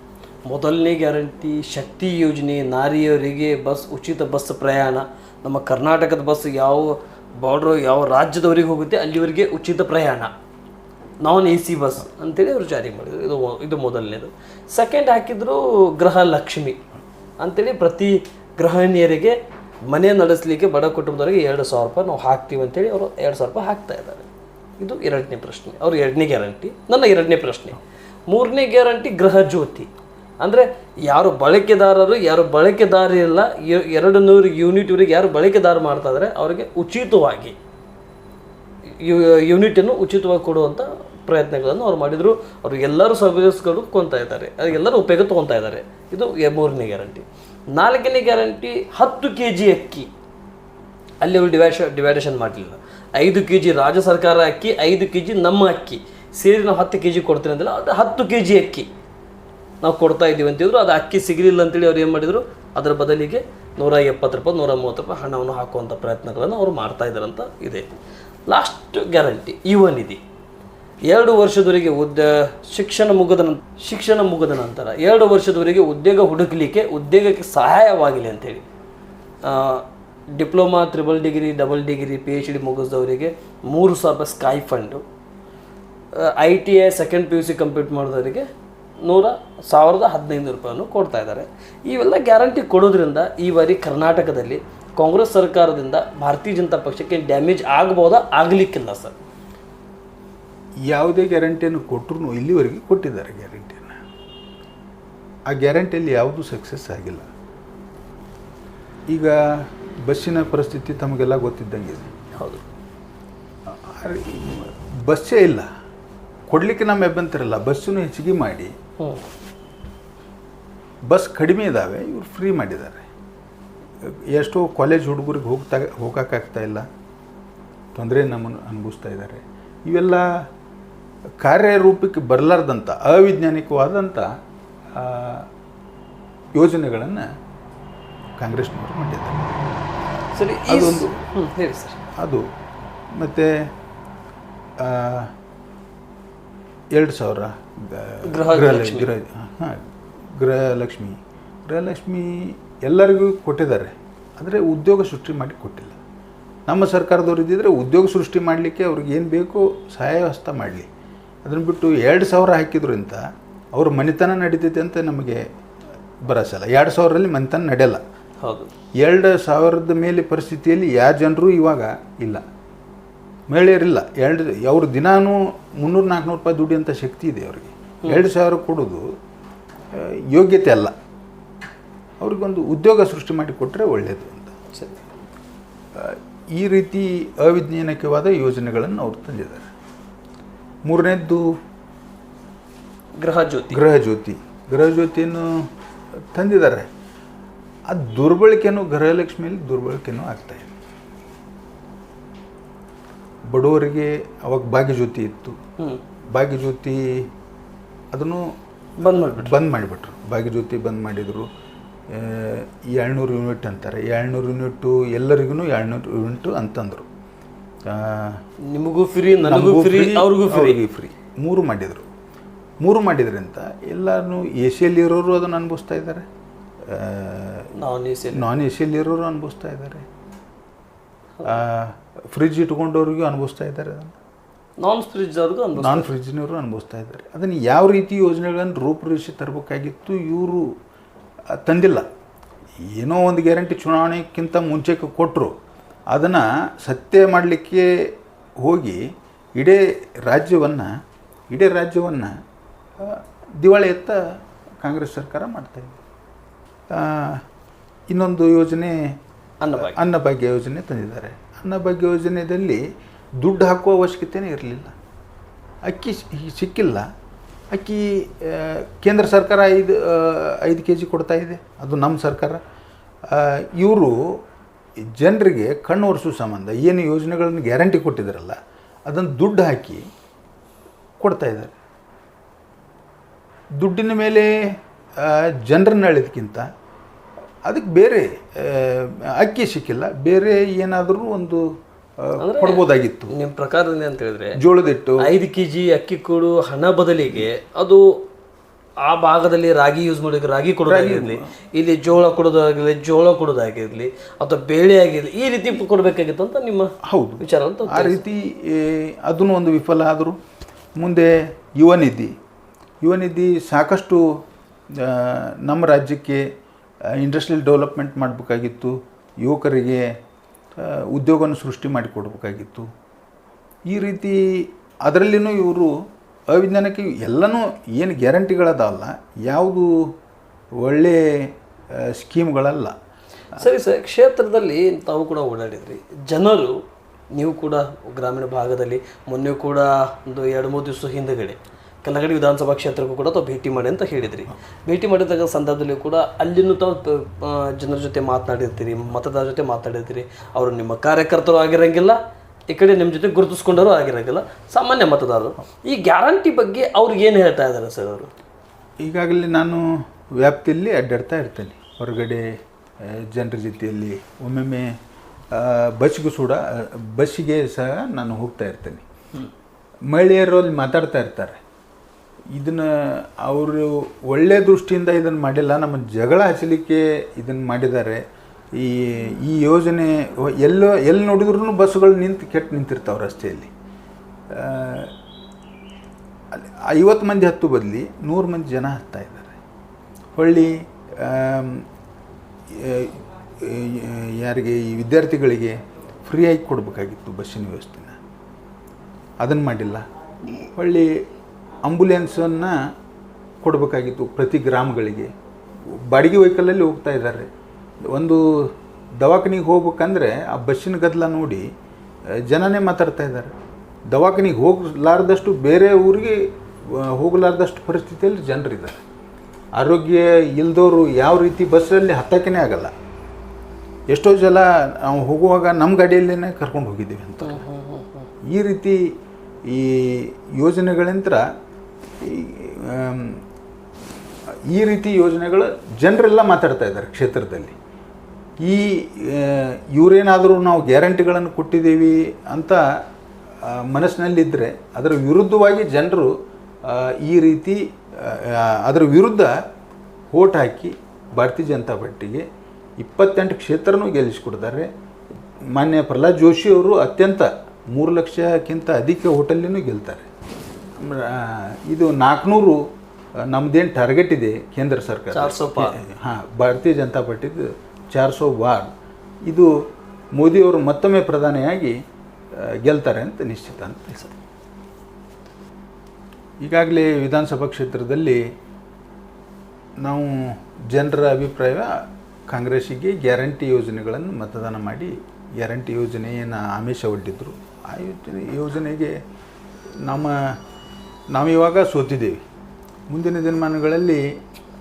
ಮೊದಲನೇ ಗ್ಯಾರಂಟಿ ಶಕ್ತಿ ಯೋಜನೆ, ನಾರಿಯವರಿಗೆ ಬಸ್, ಉಚಿತ ಬಸ್ ಪ್ರಯಾಣ. ನಮ್ಮ ಕರ್ನಾಟಕದ ಬಸ್ ಯಾವ ಬಾರ್ಡ್ರ್ ಯಾವ ರಾಜ್ಯದವರಿಗೆ ಹೋಗುತ್ತೆ ಅಲ್ಲಿವರೆಗೆ ಉಚಿತ ಪ್ರಯಾಣ. ನಾನ್ ಎ ಸಿ ಬಸ್ ಅಂತೇಳಿ ಅವರು ಜಾರಿ ಮಾಡಿದರು. ಇದು ಇದು ಮೊದಲನೇದು. ಸೆಕೆಂಡ್ ಹಾಕಿದ್ರು ಗೃಹ ಅಂತೇಳಿ ಪ್ರತಿ ಗೃಹಿಣಿಯರಿಗೆ ಮನೆ ನಡೆಸಲಿಕ್ಕೆ ಬಡ ಕುಟುಂಬದವರಿಗೆ ಎರಡು ಸಾವಿರ ರೂಪಾಯಿ ನಾವು ಹಾಕ್ತೀವಿ ಅಂತೇಳಿ ಅವರು ಎರಡು ಸಾವಿರ ರೂಪಾಯಿ ಹಾಕ್ತಾ ಇದ್ದಾರೆ. ಇದು ಎರಡನೇ ಪ್ರಶ್ನೆ. ಅವ್ರ ಎರಡನೇ ಗ್ಯಾರಂಟಿ. ನನ್ನ ಎರಡನೇ ಪ್ರಶ್ನೆ. ಮೂರನೇ ಗ್ಯಾರಂಟಿ ಗೃಹ ಜ್ಯೋತಿ. ಅಂದರೆ ಯಾರು ಬಳಕೆದಾರರು, ಯಾರು ಬಳಕೆದಾರಿಲ್ಲ ಎರಡು ನೂರು ಯೂನಿಟ್ವರೆಗೆ ಯಾರು ಬಳಕೆದಾರ ಮಾಡ್ತಾ ಇದ್ದಾರೆ ಅವರಿಗೆ ಉಚಿತವಾಗಿ ಯೂನಿಟನ್ನು ಉಚಿತವಾಗಿ ಕೊಡುವಂಥ ಪ್ರಯತ್ನಗಳನ್ನು ಅವ್ರು ಮಾಡಿದರು. ಅವರು ಎಲ್ಲರೂ ಸರ್ವಿಸ್ಗಳು ಕೊಂತಾ ಇದ್ದಾರೆ. ಎಲ್ಲರೂ ಉಪಯೋಗ ತೊಗೊತಾ ಇದ್ದಾರೆ. ಇದು ಮೂರನೇ ಗ್ಯಾರಂಟಿ ನಾಲ್ಕನೇ ಗ್ಯಾರಂಟಿ ಹತ್ತು ಕೆ ಜಿ ಅಕ್ಕಿ. ಅಲ್ಲಿ ಅವರು ಡಿವೈಶ ಡಿವೈಡೇಷನ್ ಮಾಡಲಿಲ್ಲ. ಐದು ಕೆ ಜಿ ರಾಜ್ಯ ಸರ್ಕಾರ ಅಕ್ಕಿ, ಐದು ಕೆ ಜಿ ನಮ್ಮ ಅಕ್ಕಿ. ಸೇರಿ ನಾವು ಹತ್ತು ಕೆ ಜಿ ಕೊಡ್ತೀನಿ ಅಂದಿಲ್ಲ ಅದು ಹತ್ತು ಕೆ ಜಿ ಅಕ್ಕಿ. ನಾವು ಕೊಡ್ತಾ ಇದ್ದೀವಿ ಅಂತಿದ್ರು ಅದು ಅಕ್ಕಿ ಸಿಗಲಿಲ್ಲ ಅಂತೇಳಿ ಅವ್ರು ಏನು ಮಾಡಿದರು? ಅದರ ಬದಲಿಗೆ ನೂರ ಎಪ್ಪತ್ತು ರೂಪಾಯಿ, ನೂರ ಮೂವತ್ತು ರೂಪಾಯಿ ಹಣವನ್ನು ಹಾಕುವಂಥ ಪ್ರಯತ್ನಗಳನ್ನು ಅವರು ಮಾಡ್ತಾ ಇದ್ದಾರಂತ ಇದೆ. ಲಾಸ್ಟ್ ಗ್ಯಾರಂಟಿ ಯುವ ನಿಧಿ. ಎರಡು ವರ್ಷದವರೆಗೆ ಉದ್ದ ಶಿಕ್ಷಣ ಮುಗಿದ ನಂತರ ಶಿಕ್ಷಣ ಮುಗಿದ ನಂತರ ಎರಡು ವರ್ಷದವರೆಗೆ ಉದ್ಯೋಗ ಹುಡುಕಲಿಕ್ಕೆ ಉದ್ಯೋಗಕ್ಕೆ ಸಹಾಯವಾಗಲಿ ಅಂತೇಳಿ. ಆ, diploma triple degree double degree P H D ಮುಗಿಸಿದವರಿಗೆ ಮೂರು ಸಾವಿರ ರೂಪಾಯಿ sky fund. I T I second P U C complete ಮಾಡಿದವರಿಗೆ ನೂರ ಸಾವಿರದ ಹದಿನೈದು ರೂಪಾಯನ್ನು ಕೊಡ್ತಾ ಇದ್ದಾರೆ. ಇವೆಲ್ಲ ಗ್ಯಾರಂಟಿ ಕೊಡೋದ್ರಿಂದ ಈ ಬಾರಿ ಕರ್ನಾಟಕದಲ್ಲಿ ಕಾಂಗ್ರೆಸ್ ಸರ್ಕಾರದಿಂದ ಭಾರತೀಯ ಜನತಾ ಪಕ್ಷಕ್ಕೆ ಡ್ಯಾಮೇಜ್ ಆಗ್ಬೋದಾ? ಆಗಲಿಕ್ಕಿಲ್ಲ ಸರ್. ಯಾವುದೇ ಗ್ಯಾರಂಟಿಯನ್ನು ಕೊಟ್ಟರು ಇಲ್ಲಿವರೆಗೆ ಕೊಟ್ಟಿದ್ದಾರೆ ಗ್ಯಾರಂಟಿಯನ್ನು. ಆ ಗ್ಯಾರಂಟಿಯಲ್ಲಿ ಯಾವುದೂ ಸಕ್ಸಸ್ ಆಗಿಲ್ಲ. ಈಗ ಬಸ್ಸಿನ ಪರಿಸ್ಥಿತಿ ತಮಗೆಲ್ಲ ಗೊತ್ತಿದ್ದಂಗೆ ಇದೆ. ಹೌದು. ಬಸ್ಸೇ ಇಲ್ಲ. ಕೊಡಲಿಕ್ಕೆ ನಮ್ಮ ಅಭ್ಯಂತರಲ್ಲ. ಬಸ್ಸನ್ನು ಹೆಚ್ಚಿಗೆ ಮಾಡಿ. ಬಸ್ ಕಡಿಮೆ ಇದ್ದಾವೆ ಇವ್ರು ಫ್ರೀ ಮಾಡಿದ್ದಾರೆ. ಎಷ್ಟೋ ಕಾಲೇಜ್ ಹುಡುಗರಿಗೆ ಹೋಗ್ತಾ ಹೋಗೋಕ್ಕಾಗ್ತಾ ಇಲ್ಲ. ತೊಂದರೆ ನಮ್ಮನ್ನು ಅನುಭವಿಸ್ತಾ ಇದ್ದಾರೆ. ಇವೆಲ್ಲ ಕಾರ್ಯರೂಪಕ್ಕೆ ಬರಲಾರ್ದಂಥ ಅವಿಜ್ಞಾನಿಕವಾದಂಥ ಯೋಜನೆಗಳನ್ನು ಕಾಂಗ್ರೆಸ್ನವರು ಮಾಡಿದ್ದಾರೆ. ಸರಿ ಅದೊಂದು. ಹೇಳಿ ಸರ್. ಅದು ಮತ್ತು ಎರಡು ಸಾವಿರ ಗೃಹ ಹಾಂ ಗೃಹಲಕ್ಷ್ಮಿ. ಗೃಹಲಕ್ಷ್ಮಿ ಎಲ್ಲರಿಗೂ ಕೊಟ್ಟಿದ್ದಾರೆ ಆದರೆ ಉದ್ಯೋಗ ಸೃಷ್ಟಿ ಮಾಡಿ ಕೊಟ್ಟಿಲ್ಲ. ನಮ್ಮ ಸರ್ಕಾರದವ್ರು ಇದ್ದಿದ್ದರೆ ಉದ್ಯೋಗ ಸೃಷ್ಟಿ ಮಾಡಲಿಕ್ಕೆ ಅವ್ರಿಗೆ ಏನು ಬೇಕೋ ಸಹಾಯ ಹಸ್ತ ಮಾಡಲಿ. ಅದನ್ನು ಬಿಟ್ಟು ಎರಡು ಸಾವಿರ ಹಾಕಿದ್ರಿಂದ ಅವ್ರ ಮನೆತನ ನಡೀತೈತೆ ಅಂತ ನಮಗೆ ಬರಸಲ್ಲ ಎರಡು ಸಾವಿರದಲ್ಲಿ ಮನೆತನ ನಡೆಯಲ್ಲ. ಹೌದು. ಎರಡು ಸಾವಿರದ ಮೇಲೆ ಪರಿಸ್ಥಿತಿಯಲ್ಲಿ ಯಾವ ಜನರು ಇವಾಗ ಇಲ್ಲ. ಮಹಿಳೆಯರಿಲ್ಲ. ಎರಡು ಅವ್ರ ದಿನಾನೂ ಮುನ್ನೂರು ನಾಲ್ಕುನೂರು ರೂಪಾಯಿ ದುಡಿಯೋಂಥ ಶಕ್ತಿ ಇದೆ ಅವರಿಗೆ. ಎರಡು ಸಾವಿರ ಕೊಡೋದು ಯೋಗ್ಯತೆ ಅಲ್ಲ. ಅವ್ರಿಗೊಂದು ಉದ್ಯೋಗ ಸೃಷ್ಟಿ ಮಾಡಿ ಕೊಟ್ಟರೆ ಒಳ್ಳೆಯದು ಅಂತ. ಸರಿ. ಈ ರೀತಿ ಅವಿಜ್ಞಾನಿಕವಾದ ಯೋಜನೆಗಳನ್ನು ಅವ್ರು ತಂದಿದ್ದಾರೆ. ಮೂರನೇದ್ದು ಗ್ರಹಜ್ಯೋತಿ ಗ್ರಹಜ್ಯೋತಿ ಗ್ರಹಜ್ಯೋತಿಯನ್ನು ಜ್ಯೋತಿ ಗೃಹ ಜ್ಯೋತಿಯನ್ನು ತಂದಿದ್ದಾರೆ. ಆ ದುರ್ಬಳಕೆನೂ ಗೃಹಲಕ್ಷ್ಮಿಯಲ್ಲಿ ದುರ್ಬಳಕೆನೂ ಆಗ್ತಾ ಇದೆ. ಬಡವರಿಗೆ ಅವಾಗ ಭಾಗ್ಯಜ್ಯೋತಿ ಇತ್ತು. ಭಾಗ್ಯಜ್ಯೋತಿ ಅದನ್ನು ಬಂದ್ ಮಾಡಿಬಿಟ್ರು. ಬಂದ್ ಮಾಡಿಬಿಟ್ರು. ಭಾಗ್ಯಜ್ಯೋತಿ ಬಂದ್ ಮಾಡಿದರು. ಏಳ್ನೂರು ಯೂನಿಟ್ ಅಂತಾರೆ. ಏಳ್ನೂರು ಯೂನಿಟ್ಟು ಎಲ್ಲರಿಗೂ ಏಳ್ನೂರು ಯೂನಿಟ್ ಅಂತಂದರು. ನಿಮಗೂ ಫ್ರೀ ನನಗೂ ಫ್ರೀ ಅವ್ರಿಗೂ ಫ್ರೀ ಫ್ರೀ ಮೂರು ಮಾಡಿದರು. ಮೂರು ಮಾಡಿದ್ರಿಂದ ಎಲ್ಲರೂ ಎ ಇರೋರು ಅದನ್ನು ಅನುಭವಿಸ್ತಾ ಇದ್ದಾರೆ. Non A C non A ಇರೋರು ಅನುಭವಿಸ್ತಾ ಇದ್ದಾರೆ. ಫ್ರಿಜ್ ಇಟ್ಕೊಂಡವ್ರಿಗೂ ಅನುಭವಿಸ್ತಾ ಇದ್ದಾರೆ ಅದನ್ನು. ನಾನ್ ಫ್ರಿಜ್ ಅವ್ರಿಗೂ ನಾನ್ ಫ್ರಿಜ್ನವರು ಅನುಭವಿಸ್ತಾ ಇದ್ದಾರೆ. ಅದನ್ನು ಯಾವ ರೀತಿ ಯೋಜನೆಗಳನ್ನು ರೂಪುರೇಷೆ ತರಬೇಕಾಗಿತ್ತು ಇವರು ತಂದಿಲ್ಲ. ಏನೋ ಒಂದು ಗ್ಯಾರಂಟಿ ಚುನಾವಣೆಗಿಂತ ಮುಂಚೆಗೆ ಕೊಟ್ಟರು ಅದನ್ನು ಸತ್ಯ ಮಾಡಲಿಕ್ಕೆ ಹೋಗಿ ಇಡೀ ರಾಜ್ಯವನ್ನು ಇಡೀ ರಾಜ್ಯವನ್ನು ದಿವಾಳಿಯತ್ತ ಕಾಂಗ್ರೆಸ್ ಸರ್ಕಾರ ಮಾಡ್ತಾಯಿದೆ ಇನ್ನೊಂದು ಯೋಜನೆ ಅನ್ನಭಾಗ್ಯ. ಅನ್ನಭಾಗ್ಯ ಯೋಜನೆ ತಂದಿದ್ದಾರೆ. ಅನ್ನಭಾಗ್ಯ ಯೋಜನೆಯಲ್ಲಿ ದುಡ್ಡು ಹಾಕುವ ಅವಶ್ಯಕತೆನೇ ಇರಲಿಲ್ಲ. ಅಕ್ಕಿ ಸಿಕ್ಕಿಲ್ಲ. ಅಕ್ಕಿ ಕೇಂದ್ರ ಸರ್ಕಾರ ಐದು ಐದು ಕೆ ಜಿ ಕೊಡ್ತಾ ಇದೆ. ಅದು ನಮ್ಮ ಸರ್ಕಾರ. ಇವರು ಜನರಿಗೆ ಕಣ್ಣು ಒರೆಸೋ ಸಂಬಂಧ ಏನು ಯೋಜನೆಗಳನ್ನು ಗ್ಯಾರಂಟಿ ಕೊಟ್ಟಿದ್ದಾರಲ್ಲ ಅದನ್ನು ದುಡ್ಡು ಹಾಕಿ ಕೊಡ್ತಾ ಇದ್ದಾರೆ. ದುಡ್ಡಿನ ಮೇಲೆ ಜನರನ್ನ ಅಳೆದಕ್ಕಿಂತ ಅದಕ್ಕೆ ಬೇರೆ ಅಕ್ಕಿ ಸಿಕ್ಕಿಲ್ಲ ಬೇರೆ ಏನಾದರೂ ಒಂದು ಕೊಡ್ಬೋದಾಗಿತ್ತು. ನಿಮ್ಮ ಪ್ರಕಾರದಿಂದ ಅಂತ ಹೇಳಿದ್ರೆ ಜೋಳದಿಟ್ಟು ಐದು ಕೆ ಜಿ ಅಕ್ಕಿ ಕೊಡು ಹಣ ಬದಲಿಗೆ ಅದು ಆ ಭಾಗದಲ್ಲಿ ರಾಗಿ ಯೂಸ್ ಮಾಡಿ ರಾಗಿ ಕೊಡೋದಾಗಿರಲಿ ಇಲ್ಲಿ ಜೋಳ ಕೊಡೋದಾಗಿರಲಿ ಜೋಳ ಕೊಡೋದಾಗಿರಲಿ ಅಥವಾ ಬೇಳೆ ಆಗಿರಲಿ ಈ ರೀತಿ ಕೊಡಬೇಕಾಗಿತ್ತು ಅಂತ ನಿಮ್ಮ ಹೌದು. ವಿಚಾರ ಅಂತ ಆ ರೀತಿ ಅದನ್ನು ಒಂದು ವಿಫಲ ಆದರೂ ಮುಂದೆ ಯುವ ನಿಧಿ ಯುವ ನಿಧಿ ಸಾಕಷ್ಟು ನಮ್ಮ ರಾಜ್ಯಕ್ಕೆ ಇಂಡಸ್ಟ್ರಿಯಲ್ ಡೆವಲಪ್ಮೆಂಟ್ ಮಾಡಬೇಕಾಗಿತ್ತು ಯುವಕರಿಗೆ ಉದ್ಯೋಗವನ್ನು ಸೃಷ್ಟಿ ಮಾಡಿಕೊಡ್ಬೇಕಾಗಿತ್ತು. ಈ ರೀತಿ ಅದರಲ್ಲಿನೂ ಇವರು ಅವಿಜ್ಞಾನಕ್ಕೆ ಎಲ್ಲನೂ ಏನು ಗ್ಯಾರಂಟಿಗಳದಲ್ಲ, ಯಾವುದು ಒಳ್ಳೆ ಸ್ಕೀಮ್ಗಳಲ್ಲ. ಸರಿ ಸರ್, ಕ್ಷೇತ್ರದಲ್ಲಿ ತಾವು ಕೂಡ ಓಡಾಡಿದ್ರಿ. ಜನರು, ನೀವು ಕೂಡ ಗ್ರಾಮೀಣ ಭಾಗದಲ್ಲಿ, ಮೊನ್ನೆ ಕೂಡ ಒಂದು ಎರಡು, ಮೂರು ದಿವಸ ಹಿಂದಗಡೆ, ಕಲ್ಲಗಡಿ ವಿಧಾನಸಭಾ ಕ್ಷೇತ್ರಕ್ಕೂ ಕೂಡ ತಾವು ಭೇಟಿ ಮಾಡಿ ಅಂತ ಹೇಳಿದ್ರಿ. ಭೇಟಿ ಮಾಡಿದಾಗ ಸಂದರ್ಭದಲ್ಲಿ ಕೂಡ ಅಲ್ಲಿನೂ ತಾವು ಜನರ ಜೊತೆ ಮಾತನಾಡಿರ್ತೀರಿ, ಮತದಾರರ ಜೊತೆ ಮಾತನಾಡಿರ್ತೀರಿ. ಅವರು ನಿಮ್ಮ ಕಾರ್ಯಕರ್ತರು ಆಗಿರಂಗಿಲ್ಲ ಈ ಕಡೆ ನಿಮ್ಮ ಜೊತೆ ಗುರುತಿಸ್ಕೊಂಡವರು ಆಗಿರಂಗಿಲ್ಲ. ಸಾಮಾನ್ಯ ಮತದಾರರು. ಈ ಗ್ಯಾರಂಟಿ ಬಗ್ಗೆ ಅವ್ರಿಗೆ ಏನು ಹೇಳ್ತಾ ಇದ್ದಾರೆ ಸರ್ ಅವರು? ಈಗಾಗಲೇ ನಾನು ವ್ಯಾಪ್ತಿಯಲ್ಲಿ ಅಡ್ಡಾಡ್ತಾ ಇರ್ತೇನೆ. ಹೊರಗಡೆ ಜನರ ಜೊತೆಯಲ್ಲಿ ಒಮ್ಮೊಮ್ಮೆ ಬಸ್ಗೂ ಕೂಡ ಬಸ್ಸಿಗೆ ಸಹ ನಾನು ಹೋಗ್ತಾ ಇರ್ತೇನೆ. ಮಹಿಳೆಯರು ಅಲ್ಲಿ ಮಾತಾಡ್ತಾ ಇರ್ತಾರೆ. ಇದನ್ನು ಅವರು ಒಳ್ಳೆಯ ದೃಷ್ಟಿಯಿಂದ ಇದನ್ನು ಮಾಡಿಲ್ಲ ನಮ್ಮ ಜಗಳ ಹಚ್ಚಲಿಕ್ಕೆ ಇದನ್ನು ಮಾಡಿದ್ದಾರೆ. ಈ ಈ ಯೋಜನೆ ಎಲ್ಲೋ, ಎಲ್ಲಿ ನೋಡಿದ್ರೂ ಬಸ್ಸುಗಳು ನಿಂತು ಕೆಟ್ಟು ನಿಂತಿರ್ತಾವೆ ರಸ್ತೆಯಲ್ಲಿ ಐವತ್ತು ಮಂದಿ ಹತ್ತು ಬದಲಿ ನೂರು ಮಂದಿ ಜನ ಹತ್ತಾ ಇದ್ದಾರೆ. ಹೊಳ್ಳಿ ಯಾರಿಗೆ, ಈ ವಿದ್ಯಾರ್ಥಿಗಳಿಗೆ ಫ್ರೀಯಾಗಿ ಕೊಡಬೇಕಾಗಿತ್ತು ಬಸ್ಸಿನ ವ್ಯವಸ್ಥೆನ. ಅದನ್ನು ಮಾಡಿಲ್ಲ. ಹೊಳ್ಳಿ ಆಂಬುಲೆನ್ಸನ್ನು ಕೊಡಬೇಕಾಗಿತ್ತು ಪ್ರತಿ ಗ್ರಾಮಗಳಿಗೆ. ಬಾಡಿಗೆ ವೆಹಿಕಲಲ್ಲಿ ಹೋಗ್ತಾ ಇದ್ದಾರೆ. ಒಂದು ದವಾಖಾನಿಗೆ ಹೋಗ್ಬೇಕಂದ್ರೆ ಆ ಬಸ್ಸಿನ ಗದ್ದಲ ನೋಡಿ ಜನನೇ ಮಾತಾಡ್ತಾ ಇದ್ದಾರೆ. ದವಾಖಾನಿಗೆ ಹೋಗಲಾರ್ದಷ್ಟು ಬೇರೆ ಊರಿಗೆ ಹೋಗಲಾರ್ದಷ್ಟು ಪರಿಸ್ಥಿತಿಯಲ್ಲಿ ಜನರಿದ್ದಾರೆ. ಆರೋಗ್ಯ ಇಲ್ದವರು ಯಾವ ರೀತಿ ಬಸ್ಸಲ್ಲಿ ಹತ್ತಕ್ಕೇ ಆಗಲ್ಲ. ಎಷ್ಟೋ ಜನ ನಾವು ಹೋಗುವಾಗ ನಮ್ಮ ಗಾಡಿಯಲ್ಲೇ ಕರ್ಕೊಂಡು ಹೋಗಿದ್ದೀವಿ ಅಂತ. ಈ ರೀತಿ ಈ ಯೋಜನೆಗಳಿಂದ ಈ ರೀತಿ ಯೋಜನೆಗಳು ಜನರೆಲ್ಲ ಮಾತಾಡ್ತಾ ಇದ್ದಾರೆ ಕ್ಷೇತ್ರದಲ್ಲಿ. ಈ ಇವರೇನಾದರೂ ನಾವು ಗ್ಯಾರಂಟಿಗಳನ್ನು ಕೊಟ್ಟಿದ್ದೀವಿ ಅಂತ ಮನಸ್ಸಿನಲ್ಲಿದ್ದರೆ ಅದರ ವಿರುದ್ಧವಾಗಿ ಜನರು ಈ ರೀತಿ ಅದರ ವಿರುದ್ಧ ಓಟ್ ಹಾಕಿ ಭಾರತೀಯ ಜನತಾ ಪಾರ್ಟಿಗೆ ಇಪ್ಪತ್ತೆಂಟು ಕ್ಷೇತ್ರನೂ ಗೆಲ್ಲಿಸಿಕೊಡ್ತಾರೆ. ಮಾನ್ಯ ಪ್ರಹ್ಲಾದ್ ಜೋಶಿ ಅವರು ಅತ್ಯಂತ ಮೂರು ಲಕ್ಷಕ್ಕಿಂತ ಅಧಿಕ ಹೋಟೆಲ್ಲಿನೂ ಗೆಲ್ತಾರೆ. ಇದು ನಾಲ್ಕುನೂರು ನಮ್ಮದೇನು ಟಾರ್ಗೆಟ್ ಇದೆ ಕೇಂದ್ರ ಸರ್ಕಾರ. 400 ಪಾರ್. ಹಾಂ ಭಾರತೀಯ ಜನತಾ ಪಾರ್ಟಿದು ಚಾರ್ ಸೋ ಬಾರ್ ಇದು ಮೋದಿಯವರು ಮತ್ತೊಮ್ಮೆ ಪ್ರಧಾನಿಯಾಗಿ ಗೆಲ್ತಾರೆ ಅಂತ ನಿಶ್ಚಿತ ಅಂತ ಈಗಾಗಲೇ ವಿಧಾನಸಭಾ ಕ್ಷೇತ್ರದಲ್ಲಿ ನಾವು ಜನರ ಅಭಿಪ್ರಾಯ, ಕಾಂಗ್ರೆಸ್ಸಿಗೆ ಗ್ಯಾರಂಟಿ ಯೋಜನೆಗಳನ್ನು ಮತದಾನ ಮಾಡಿ, ಗ್ಯಾರಂಟಿ ಯೋಜನೆಯನ್ನು ಆಮಿಷ ಒಡ್ಡಿದ್ರು. ಆ ಯೋಜನೆ, ಯೋಜನೆಗೆ ನಮ್ಮ ನಾವಿವಾಗ ಸೋತಿದ್ದೇವೆ. ಮುಂದಿನ ದಿನಮಾನಗಳಲ್ಲಿ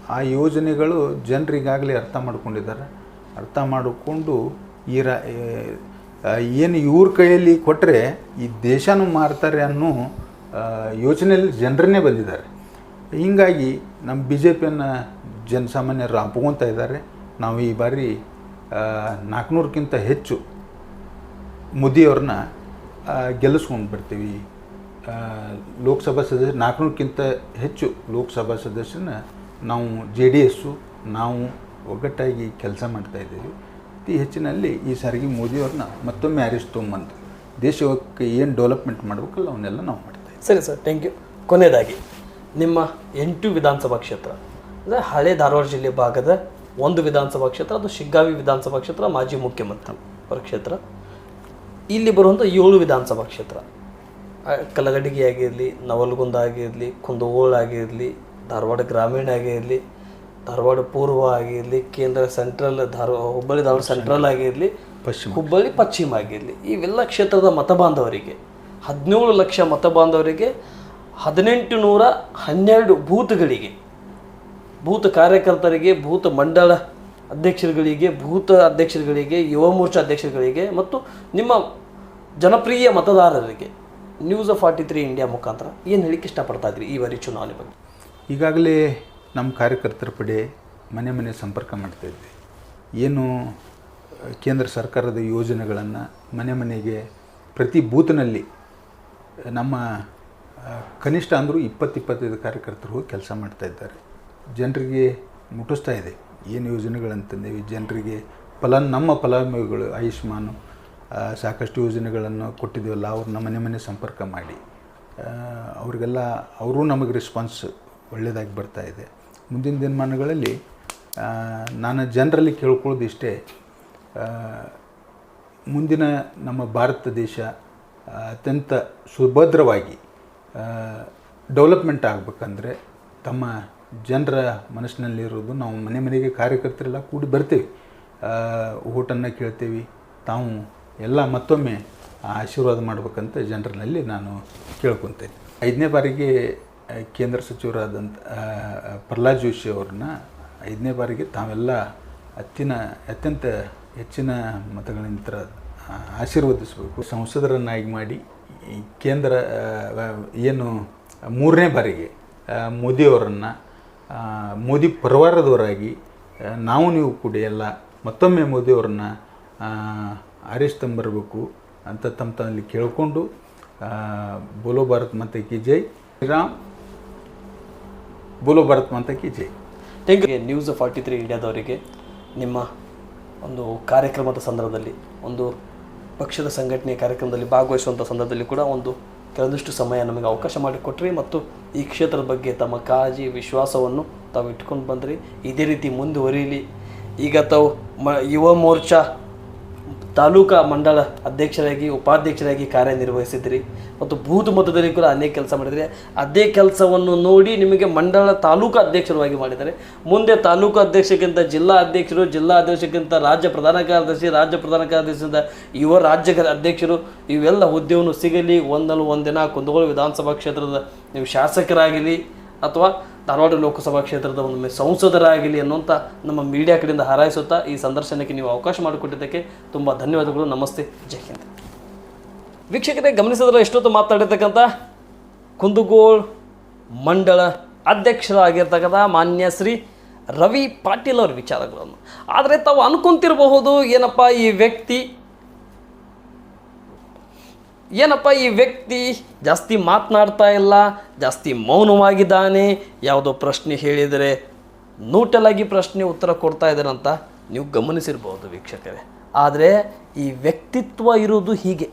ಆ ಯೋಜನೆಗಳು ಜನರಿಗಾಗಲೇ ಅರ್ಥ ಮಾಡ್ಕೊಂಡಿದ್ದಾರೆ. ಅರ್ಥ ಮಾಡಿಕೊಂಡು ಈ ಏನು ಇವ್ರ ಕೈಯಲ್ಲಿ ಕೊಟ್ಟರೆ ಈ ದೇಶನೂ ಮಾರ್ತಾರೆ ಅನ್ನೋ ಯೋಚನೆಯಲ್ಲಿ ಜನರನ್ನೇ ಬಂದಿದ್ದಾರೆ. ಹೀಗಾಗಿ ನಮ್ಮ ಬಿ ಜೆ ಪಿಯನ್ನು ಜನಸಾಮಾನ್ಯರು ಅಪ್ಕೊತ ಇದ್ದಾರೆ. ನಾವು ಈ ಬಾರಿ ನಾಲ್ಕುನೂರಕ್ಕಿಂತ ಹೆಚ್ಚು ಮೋದಿಯವ್ರನ್ನ ಗೆಲ್ಲಿಸ್ಕೊಂಡು ಬರ್ತೀವಿ. ಲೋಕಸಭಾ ಸದಸ್ಯ, ನಾಲ್ಕುನೂರಕ್ಕಿಂತ ಹೆಚ್ಚು ಲೋಕಸಭಾ ಸದಸ್ಯನ ನಾವು ಜೆ ಡಿ ಎಸ್ಸು, ನಾವು ಒಗ್ಗಟ್ಟಾಗಿ ಕೆಲಸ ಮಾಡ್ತಾ ಇದ್ದೀವಿ ಅತಿ ಹೆಚ್ಚಿನಲ್ಲಿ ಈ ಸಾರಿಗೆ ಮೋದಿಯವ್ರನ್ನ ಮತ್ತೊಮ್ಮೆ ಆರಿಸ್ತೊಂಬಂದು ದೇಶಕ್ಕೆ ಏನು ಡೆವಲಪ್ಮೆಂಟ್ ಮಾಡಬೇಕಲ್ಲ ಅವನ್ನೆಲ್ಲ ನಾವು ಮಾಡ್ತಾ ಇದ್ದೀವಿ. ಸರಿ ಸರ್ ಥ್ಯಾಂಕ್ ಯು ಕೊನೆಯದಾಗಿ, ನಿಮ್ಮ ಎಂಟು ವಿಧಾನಸಭಾ ಕ್ಷೇತ್ರ, ಅಂದರೆ ಹಳೆ ಧಾರವಾಡ ಜಿಲ್ಲೆ ಭಾಗದ ಒಂದು ವಿಧಾನಸಭಾ ಕ್ಷೇತ್ರ, ಅದು ಶಿಗ್ಗಾವಿ ವಿಧಾನಸಭಾ ಕ್ಷೇತ್ರ, ಮಾಜಿ ಮುಖ್ಯಮಂತ್ರಿ ಅವರ ಕ್ಷೇತ್ರ. ಇಲ್ಲಿ ಬರುವಂಥ ಏಳು ವಿಧಾನಸಭಾ ಕ್ಷೇತ್ರ ಕಲಗಡಿಗೆ ಆಗಿರಲಿ, ನವಲಗುಂದ ಆಗಿರಲಿ, ಕುಂದಗೋಳ ಆಗಿರಲಿ, ಧಾರವಾಡ ಗ್ರಾಮೀಣ ಆಗಿರಲಿ ಧಾರವಾಡ ಪೂರ್ವ ಆಗಿರಲಿ ಕೇಂದ್ರ ಸೆಂಟ್ರಲ್ ಧಾರವಾಡ ಹುಬ್ಬಳ್ಳಿ ಧಾರವಾಡ ಸೆಂಟ್ರಲ್ ಆಗಿರಲಿ ಪಶ್ಚಿಮ. ಹುಬ್ಬಳ್ಳಿ ಪಶ್ಚಿಮ ಆಗಿರಲಿ ಇವೆಲ್ಲ ಕ್ಷೇತ್ರದ ಮತ ಬಾಂಧವರಿಗೆ ಹದಿನೇಳು ಲಕ್ಷ ಮತ ಬಾಂಧವರಿಗೆ ಹದಿನೆಂಟು ನೂರ ಹನ್ನೆರಡು ಬೂತ್ಗಳಿಗೆ ಬೂತ್ ಕಾರ್ಯಕರ್ತರಿಗೆ ಬೂತ್ ಮಂಡಳ ಅಧ್ಯಕ್ಷರುಗಳಿಗೆ ಬೂತ್ ಅಧ್ಯಕ್ಷರುಗಳಿಗೆ ಯುವ ಮೋರ್ಚಾ ಅಧ್ಯಕ್ಷರುಗಳಿಗೆ ಮತ್ತು ನಿಮ್ಮ ಜನಪ್ರಿಯ ಮತದಾರರಿಗೆ ನ್ಯೂಸ್ ಫಾರ್ಟಿ ತ್ರೀ ಇಂಡಿಯಾ ಮುಖಾಂತರ ಏನು ಹೇಳಿಕ್ಕೆ ಇಷ್ಟಪಡ್ತಾ ಇದ್ರಿ ಈ ಬಾರಿ ಚುನಾವಣೆ ಬಗ್ಗೆ? ಈಗಾಗಲೇ ನಮ್ಮ ಕಾರ್ಯಕರ್ತರ ಪಡೆ ಮನೆ ಮನೆ ಸಂಪರ್ಕ ಮಾಡ್ತಾಯಿದ್ವಿ ಏನು, ಕೇಂದ್ರ ಸರ್ಕಾರದ ಯೋಜನೆಗಳನ್ನು ಮನೆ ಮನೆಗೆ ಪ್ರತಿ ಬೂತ್ನಲ್ಲಿ ನಮ್ಮ ಕನಿಷ್ಠ ಅಂದರೂ ಇಪ್ಪತ್ತು ಇಪ್ಪತ್ತೈದು ಕಾರ್ಯಕರ್ತರು ಹೋಗಿ ಕೆಲಸ ಮಾಡ್ತಾ ಇದ್ದಾರೆ. ಜನರಿಗೆ ಮುಟ್ಟಿಸ್ತಾ ಇದೆ. ಏನು ಯೋಜನೆಗಳಂತಂದೇವಿ ಜನರಿಗೆ ಫಲ, ನಮ್ಮ ಫಲಾನುಭವಿಗಳು ಆಯುಷ್ಮಾನ್ ಸಾಕಷ್ಟು ಯೋಜನೆಗಳನ್ನು ಕೊಟ್ಟಿದ್ದೀವಲ್ಲ, ಅವ್ರನ್ನ ಮನೆ ಮನೆ ಸಂಪರ್ಕ ಮಾಡಿ. ಅವರಿಗೆಲ್ಲ, ಅವರು ನಮಗೆ ರೆಸ್ಪಾನ್ಸ್ ಒಳ್ಳೆಯದಾಗಿ ಬರ್ತಾ ಇದೆ. ಮುಂದಿನ ದಿನಮಾನಗಳಲ್ಲಿ ನಾನು ಜನರಲ್ಲಿ ಕೇಳ್ಕೊಳ್ಳೋದು ಇಷ್ಟೇ ಮುಂದಿನ ನಮ್ಮ ಭಾರತ ದೇಶ ಅತ್ಯಂತ ಸುಭದ್ರವಾಗಿ ಡೆವಲಪ್ಮೆಂಟ್ ಆಗಬೇಕಂದ್ರೆ ತಮ್ಮ ಜನರ ಮನಸ್ಸಿನಲ್ಲಿರೋದು ನಾವು ಮನೆ ಮನೆಗೆ ಕಾರ್ಯಕರ್ತರೆಲ್ಲ ಕೂಡಿ ಬರ್ತೀವಿ. ಓಟನ್ನು ಕೇಳ್ತೀವಿ. ತಾವು ಎಲ್ಲ ಮತ್ತೊಮ್ಮೆ ಆಶೀರ್ವಾದ ಮಾಡಬೇಕಂತ ಜನರಲ್ಲಿ ನಾನು ಕೇಳ್ಕೊತೇನೆ. ಐದನೇ ಬಾರಿಗೆ ಕೇಂದ್ರ ಸಚಿವರಾದಂಥ ಪ್ರಹ್ಲಾದ್ ಜೋಶಿ ಅವ್ರನ್ನ ಐದನೇ ಬಾರಿಗೆ ತಾವೆಲ್ಲ ಅತ್ತಿನ, ಅತ್ಯಂತ ಹೆಚ್ಚಿನ ಮತಗಳಿಂದ ಆಶೀರ್ವದಿಸಬೇಕು. ಸಂಸದರನ್ನಾಗಿ ಮಾಡಿ ಕೇಂದ್ರ ಏನು, ಮೂರನೇ ಬಾರಿಗೆ ಮೋದಿಯವರನ್ನು ಮೋದಿ ಪರಿವಾರದವರಾಗಿ ನಾವು, ನೀವು ಕೂಡ ಎಲ್ಲ ಮತ್ತೊಮ್ಮೆ ಮೋದಿಯವರನ್ನು ಆರಿಸ್ತಂಬರಬೇಕು ಅಂತ ತಮ್ಮ ತಮ್ಮಲ್ಲಿ ಕೇಳಿಕೊಂಡು ಬೋಲೋ ಭಾರತ್ ಮತ್ತೆ ಕಿ ಜೈ. ಶ್ರೀರಾಮ್. ಬೋಲೋ ಭಾರತ್ ಮಾತಾ ಕಿ ಜೈ. Thank you news forty three ಇಂಡಿಯಾದವರಿಗೆ ನಿಮ್ಮ ಒಂದು ಕಾರ್ಯಕ್ರಮದ ಸಂದರ್ಭದಲ್ಲಿ, ಒಂದು ಪಕ್ಷದ ಸಂಘಟನೆಯ ಕಾರ್ಯಕ್ರಮದಲ್ಲಿ ಭಾಗವಹಿಸುವಂಥ ಸಂದರ್ಭದಲ್ಲಿ ಕೂಡ ಒಂದು ಕೆಲವೊಂದಿಷ್ಟು ಸಮಯ ನಮಗೆ ಅವಕಾಶ ಮಾಡಿಕೊಟ್ರಿ ಮತ್ತು ಈ ಕ್ಷೇತ್ರದ ಬಗ್ಗೆ ತಮ್ಮ ಕಾಳಜಿ, ವಿಶ್ವಾಸವನ್ನು ತಾವು ಇಟ್ಕೊಂಡು ಬಂದ್ರಿ. ಇದೇ ರೀತಿ ಮುಂದುವರಿಯಲಿ. ಈಗ ತಾವು ಮ, ಯುವ ಮೋರ್ಚಾ ತಾಲೂಕಾ ಮಂಡಳ ಅಧ್ಯಕ್ಷರಾಗಿ, ಉಪಾಧ್ಯಕ್ಷರಾಗಿ ಕಾರ್ಯನಿರ್ವಹಿಸಿದ್ರಿ. ಮತ್ತು ಬೂತ್ ಮಟ್ಟದಲ್ಲಿ ಕೂಡ ಅನೇಕ ಕೆಲಸ ಮಾಡಿದ್ರಿ. ಅದೇ ಕೆಲಸವನ್ನು ನೋಡಿ ನಿಮಗೆ ಮಂಡಳ ತಾಲೂಕು ಅಧ್ಯಕ್ಷರವಾಗಿ ಮಾಡಿದ್ದಾರೆ. ಮುಂದೆ ತಾಲೂಕು ಅಧ್ಯಕ್ಷಕ್ಕಿಂತ ಜಿಲ್ಲಾ ಅಧ್ಯಕ್ಷರು, ಜಿಲ್ಲಾ ಅಧ್ಯಕ್ಷಕ್ಕಿಂತ ರಾಜ್ಯ ಪ್ರಧಾನ ಕಾರ್ಯದರ್ಶಿ, ರಾಜ್ಯ ಪ್ರಧಾನ ಕಾರ್ಯದರ್ಶಿಯಿಂದ ಯುವ ರಾಜ್ಯ ಅಧ್ಯಕ್ಷರು, ಇವೆಲ್ಲ ಹುದ್ದೆಯನ್ನು ಸಿಗಲಿ ಒಂದಲ್ಲ ಒಂದಿನ ಕುಂದಗೋಳ ವಿಧಾನಸಭಾ ಕ್ಷೇತ್ರದ ನೀವು ಶಾಸಕರಾಗಲಿ ಅಥವಾ ಧಾರವಾಡ ಲೋಕಸಭಾ ಕ್ಷೇತ್ರದ ಒಂದು ಸಂಸದರಾಗಲಿ ಅನ್ನುವಂಥ ನಮ್ಮ ಮೀಡಿಯಾ ಕಡೆಯಿಂದ ಹಾರೈಸುತ್ತಾ ಈ ಸಂದರ್ಶನಕ್ಕೆ ನೀವು ಅವಕಾಶ ಮಾಡಿಕೊಟ್ಟಿದ್ದಕ್ಕೆ ತುಂಬ ಧನ್ಯವಾದಗಳು. ನಮಸ್ತೆ. ಜೈ ಹಿಂದ್. ವೀಕ್ಷಕರೇ ಗಮನಿಸಿದ್ರೆ ಎಷ್ಟೊತ್ತು ಮಾತಾಡಿರ್ತಕ್ಕಂಥ ಕುಂದಗೋಳ್ ಮಂಡಳ ಅಧ್ಯಕ್ಷರಾಗಿರ್ತಕ್ಕಂಥ ಮಾನ್ಯ ಶ್ರೀ ರವಿ ಪಾಟೀಲ್ ಅವರ ವಿಚಾರಗಳನ್ನು. ಆದರೆ ತಾವು ಅನ್ಕೊಂತಿರಬಹುದು ಏನಪ್ಪ ಈ ವ್ಯಕ್ತಿ ಏನಪ್ಪ ಈ ವ್ಯಕ್ತಿ ಜಾಸ್ತಿ ಮಾತನಾಡ್ತಾ ಇಲ್ಲ, ಜಾಸ್ತಿ ಮೌನವಾಗಿದ್ದಾನೆ? ಯಾವುದೋ ಪ್ರಶ್ನೆ ಹೇಳಿದರೆ ನೂಟಲಾಗಿ ಪ್ರಶ್ನೆ ಉತ್ತರ ಕೊಡ್ತಾ ಇದ್ದಾರಂತ ಅಂತ ನೀವು ಗಮನಿಸಿರ್ಬೋದು ವೀಕ್ಷಕರೇ. ಆದರೆ ಈ ವ್ಯಕ್ತಿತ್ವ ಇರುವುದು ಹೀಗೆ.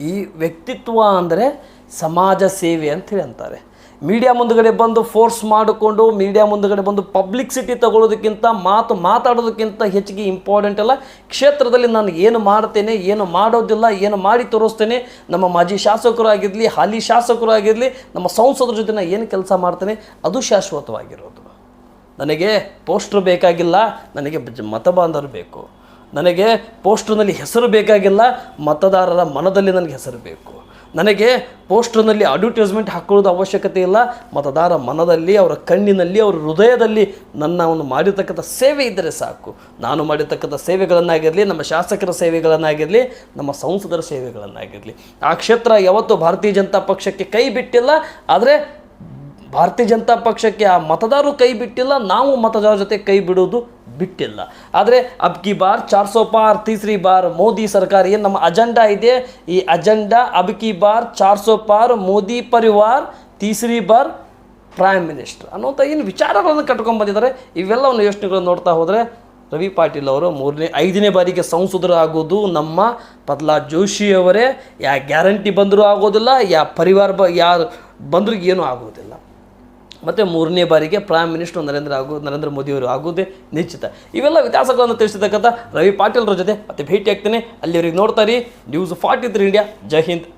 ಈ ವ್ಯಕ್ತಿತ್ವ ಅಂದರೆ ಸಮಾಜ ಸೇವೆ ಅಂತೇಳಿ ಅಂತಾರೆ. ಮೀಡಿಯಾ ಮುಂದುಗಡೆ ಬಂದು ಫೋರ್ಸ್ ಮಾಡಿಕೊಂಡು ಮೀಡಿಯಾ ಮುಂದುಗಡೆ ಬಂದು ಪಬ್ಲಿಕ್ಸಿಟಿ ತಗೊಳ್ಳೋದಕ್ಕಿಂತ, ಮಾತು ಮಾತಾಡೋದಕ್ಕಿಂತ ಹೆಚ್ಚಿಗೆ ಇಂಪಾರ್ಟೆಂಟ್ ಅಲ್ಲ. ಕ್ಷೇತ್ರದಲ್ಲಿ ನಾನು ಏನು ಮಾಡ್ತೇನೆ, ಏನು ಮಾಡೋದಿಲ್ಲ, ಏನು ಮಾಡಿ ತೋರಿಸ್ತೇನೆ. ನಮ್ಮ ಮಾಜಿ ಶಾಸಕರು ಆಗಿರಲಿ ಹಾಲಿ ಶಾಸಕರು ಆಗಿರಲಿ ನಮ್ಮ ಸಂಸದರ ಜೊತೆ ಏನು ಕೆಲಸ ಮಾಡ್ತೇನೆ, ಅದು ಶಾಶ್ವತವಾಗಿರೋದು. ನನಗೆ ಪೋಸ್ಟ್ರು ಬೇಕಾಗಿಲ್ಲ, ನನಗೆ ಮತ ಮತಬಾಂಧವರು ಬೇಕು. ನನಗೆ ಪೋಸ್ಟ್ರ್ನಲ್ಲಿ ಹೆಸರು ಬೇಕಾಗಿಲ್ಲ, ಮತದಾರರ ಮನದಲ್ಲಿ ನನಗೆ ಹೆಸರು ಬೇಕು. ನನಗೆ ಪೋಸ್ಟರ್ನಲ್ಲಿ ಅಡ್ವರ್ಟೈಸ್ಮೆಂಟ್ ಹಾಕೊಳ್ಳೋದು ಅವಶ್ಯಕತೆ ಇಲ್ಲ. ಮತದಾರ ಮನದಲ್ಲಿ, ಅವರ ಕಣ್ಣಿನಲ್ಲಿ, ಅವರ ಹೃದಯದಲ್ಲಿ ನನ್ನ ಒಂದು ಮಾಡಿರ್ತಕ್ಕಂಥ ಸೇವೆ ಇದ್ದರೆ ಸಾಕು. ನಾನು ಮಾಡಿರ್ತಕ್ಕಂಥ ಸೇವೆಗಳನ್ನಾಗಿರಲಿ, ನಮ್ಮ ಶಾಸಕರ ಸೇವೆಗಳನ್ನಾಗಿರಲಿ, ನಮ್ಮ ಸಂಸದರ ಸೇವೆಗಳನ್ನಾಗಿರಲಿ. ಆ ಕ್ಷೇತ್ರ ಯಾವತ್ತೂ ಭಾರತೀಯ ಜನತಾ ಪಕ್ಷಕ್ಕೆ ಕೈ ಬಿಟ್ಟಿಲ್ಲ. ಆದರೆ ಭಾರತೀಯ ಜನತಾ ಪಕ್ಷಕ್ಕೆ ಆ ಮತದಾರರು ಕೈ ಬಿಟ್ಟಿಲ್ಲ, ನಾವು ಮತದಾರರ ಜೊತೆ ಕೈ ಬಿಡೋದು ಬಿಟ್ಟಿಲ್ಲ. ಆದರೆ ಅಬ್ ಕಿ ಬಾರ್, ಚಾರ್ ಸೋ ಪಾರ್, ತೀಸ್ರಿ ಬಾರ್, ಮೋದಿ ಸರ್ಕಾರ ಏನು ನಮ್ಮ ಅಜೆಂಡಾ ಇದೆ? ಈ ಅಜೆಂಡಾ ಅಬ್ ಕಿ ಬಾರ್, ಚಾರ್ ಸೋ ಪಾರ್, ಮೋದಿ ಪರಿವಾರ್, ತೀಸ್ರಿ ಬಾರ್, ಪ್ರೈಮ್ ಮಿನಿಸ್ಟರ್ ಅನ್ನೋಂಥ ಏನು ವಿಚಾರಗಳನ್ನು ಕಟ್ಕೊಂಡು ಬಂದಿದ್ದಾರೆ. ಇವೆಲ್ಲವನ್ನು ಯೋಚನೆಗಳನ್ನು ನೋಡ್ತಾ ಹೋದರೆ ರವಿ ಪಾಟೀಲ್ ಅವರು ಮೂರನೇ, ಐದನೇ ಬಾರಿಗೆ ಸಂಸದರಾಗೋದು ನಮ್ಮ ಪ್ರಹ್ಲಾದ್ ಜೋಶಿಯವರೇ ಯಾ ಗ್ಯಾರಂಟಿ ಬಂದರೂ ಆಗೋದಿಲ್ಲ, ಯಾ ಪರಿವಾರ ಬ, ಯಾರು ಬಂದ್ರಿಗೆ ಏನೂ ಆಗೋದಿಲ್ಲ. ಮತ್ತು ಮೂರನೇ ಬಾರಿಗೆ ಪ್ರೈಮ್ ಮಿನಿಸ್ಟರ್ ನರೇಂದ್ರ ಆಗೋ ನರೇಂದ್ರ ಮೋದಿಯವರು ಆಗೋದೇ ನಿಶ್ಚಿತ. ಇವೆಲ್ಲ ವ್ಯತ್ಯಾಸಗಳನ್ನು ತಿಳಿಸಿರ್ತಕ್ಕಂಥ ರವಿ ಪಾಟೀಲ್ರ ಜೊತೆ ಮತ್ತೆ ಭೇಟಿ ಆಗ್ತೇನೆ ಅಲ್ಲಿವರೆಗೆ ನೋಡ್ತಾ ಇರಿ. ನ್ಯೂಸ್ ಫಾರ್ಟಿ ತ್ರೀ ಇಂಡಿಯಾ ಜೈ ಹಿಂದ್.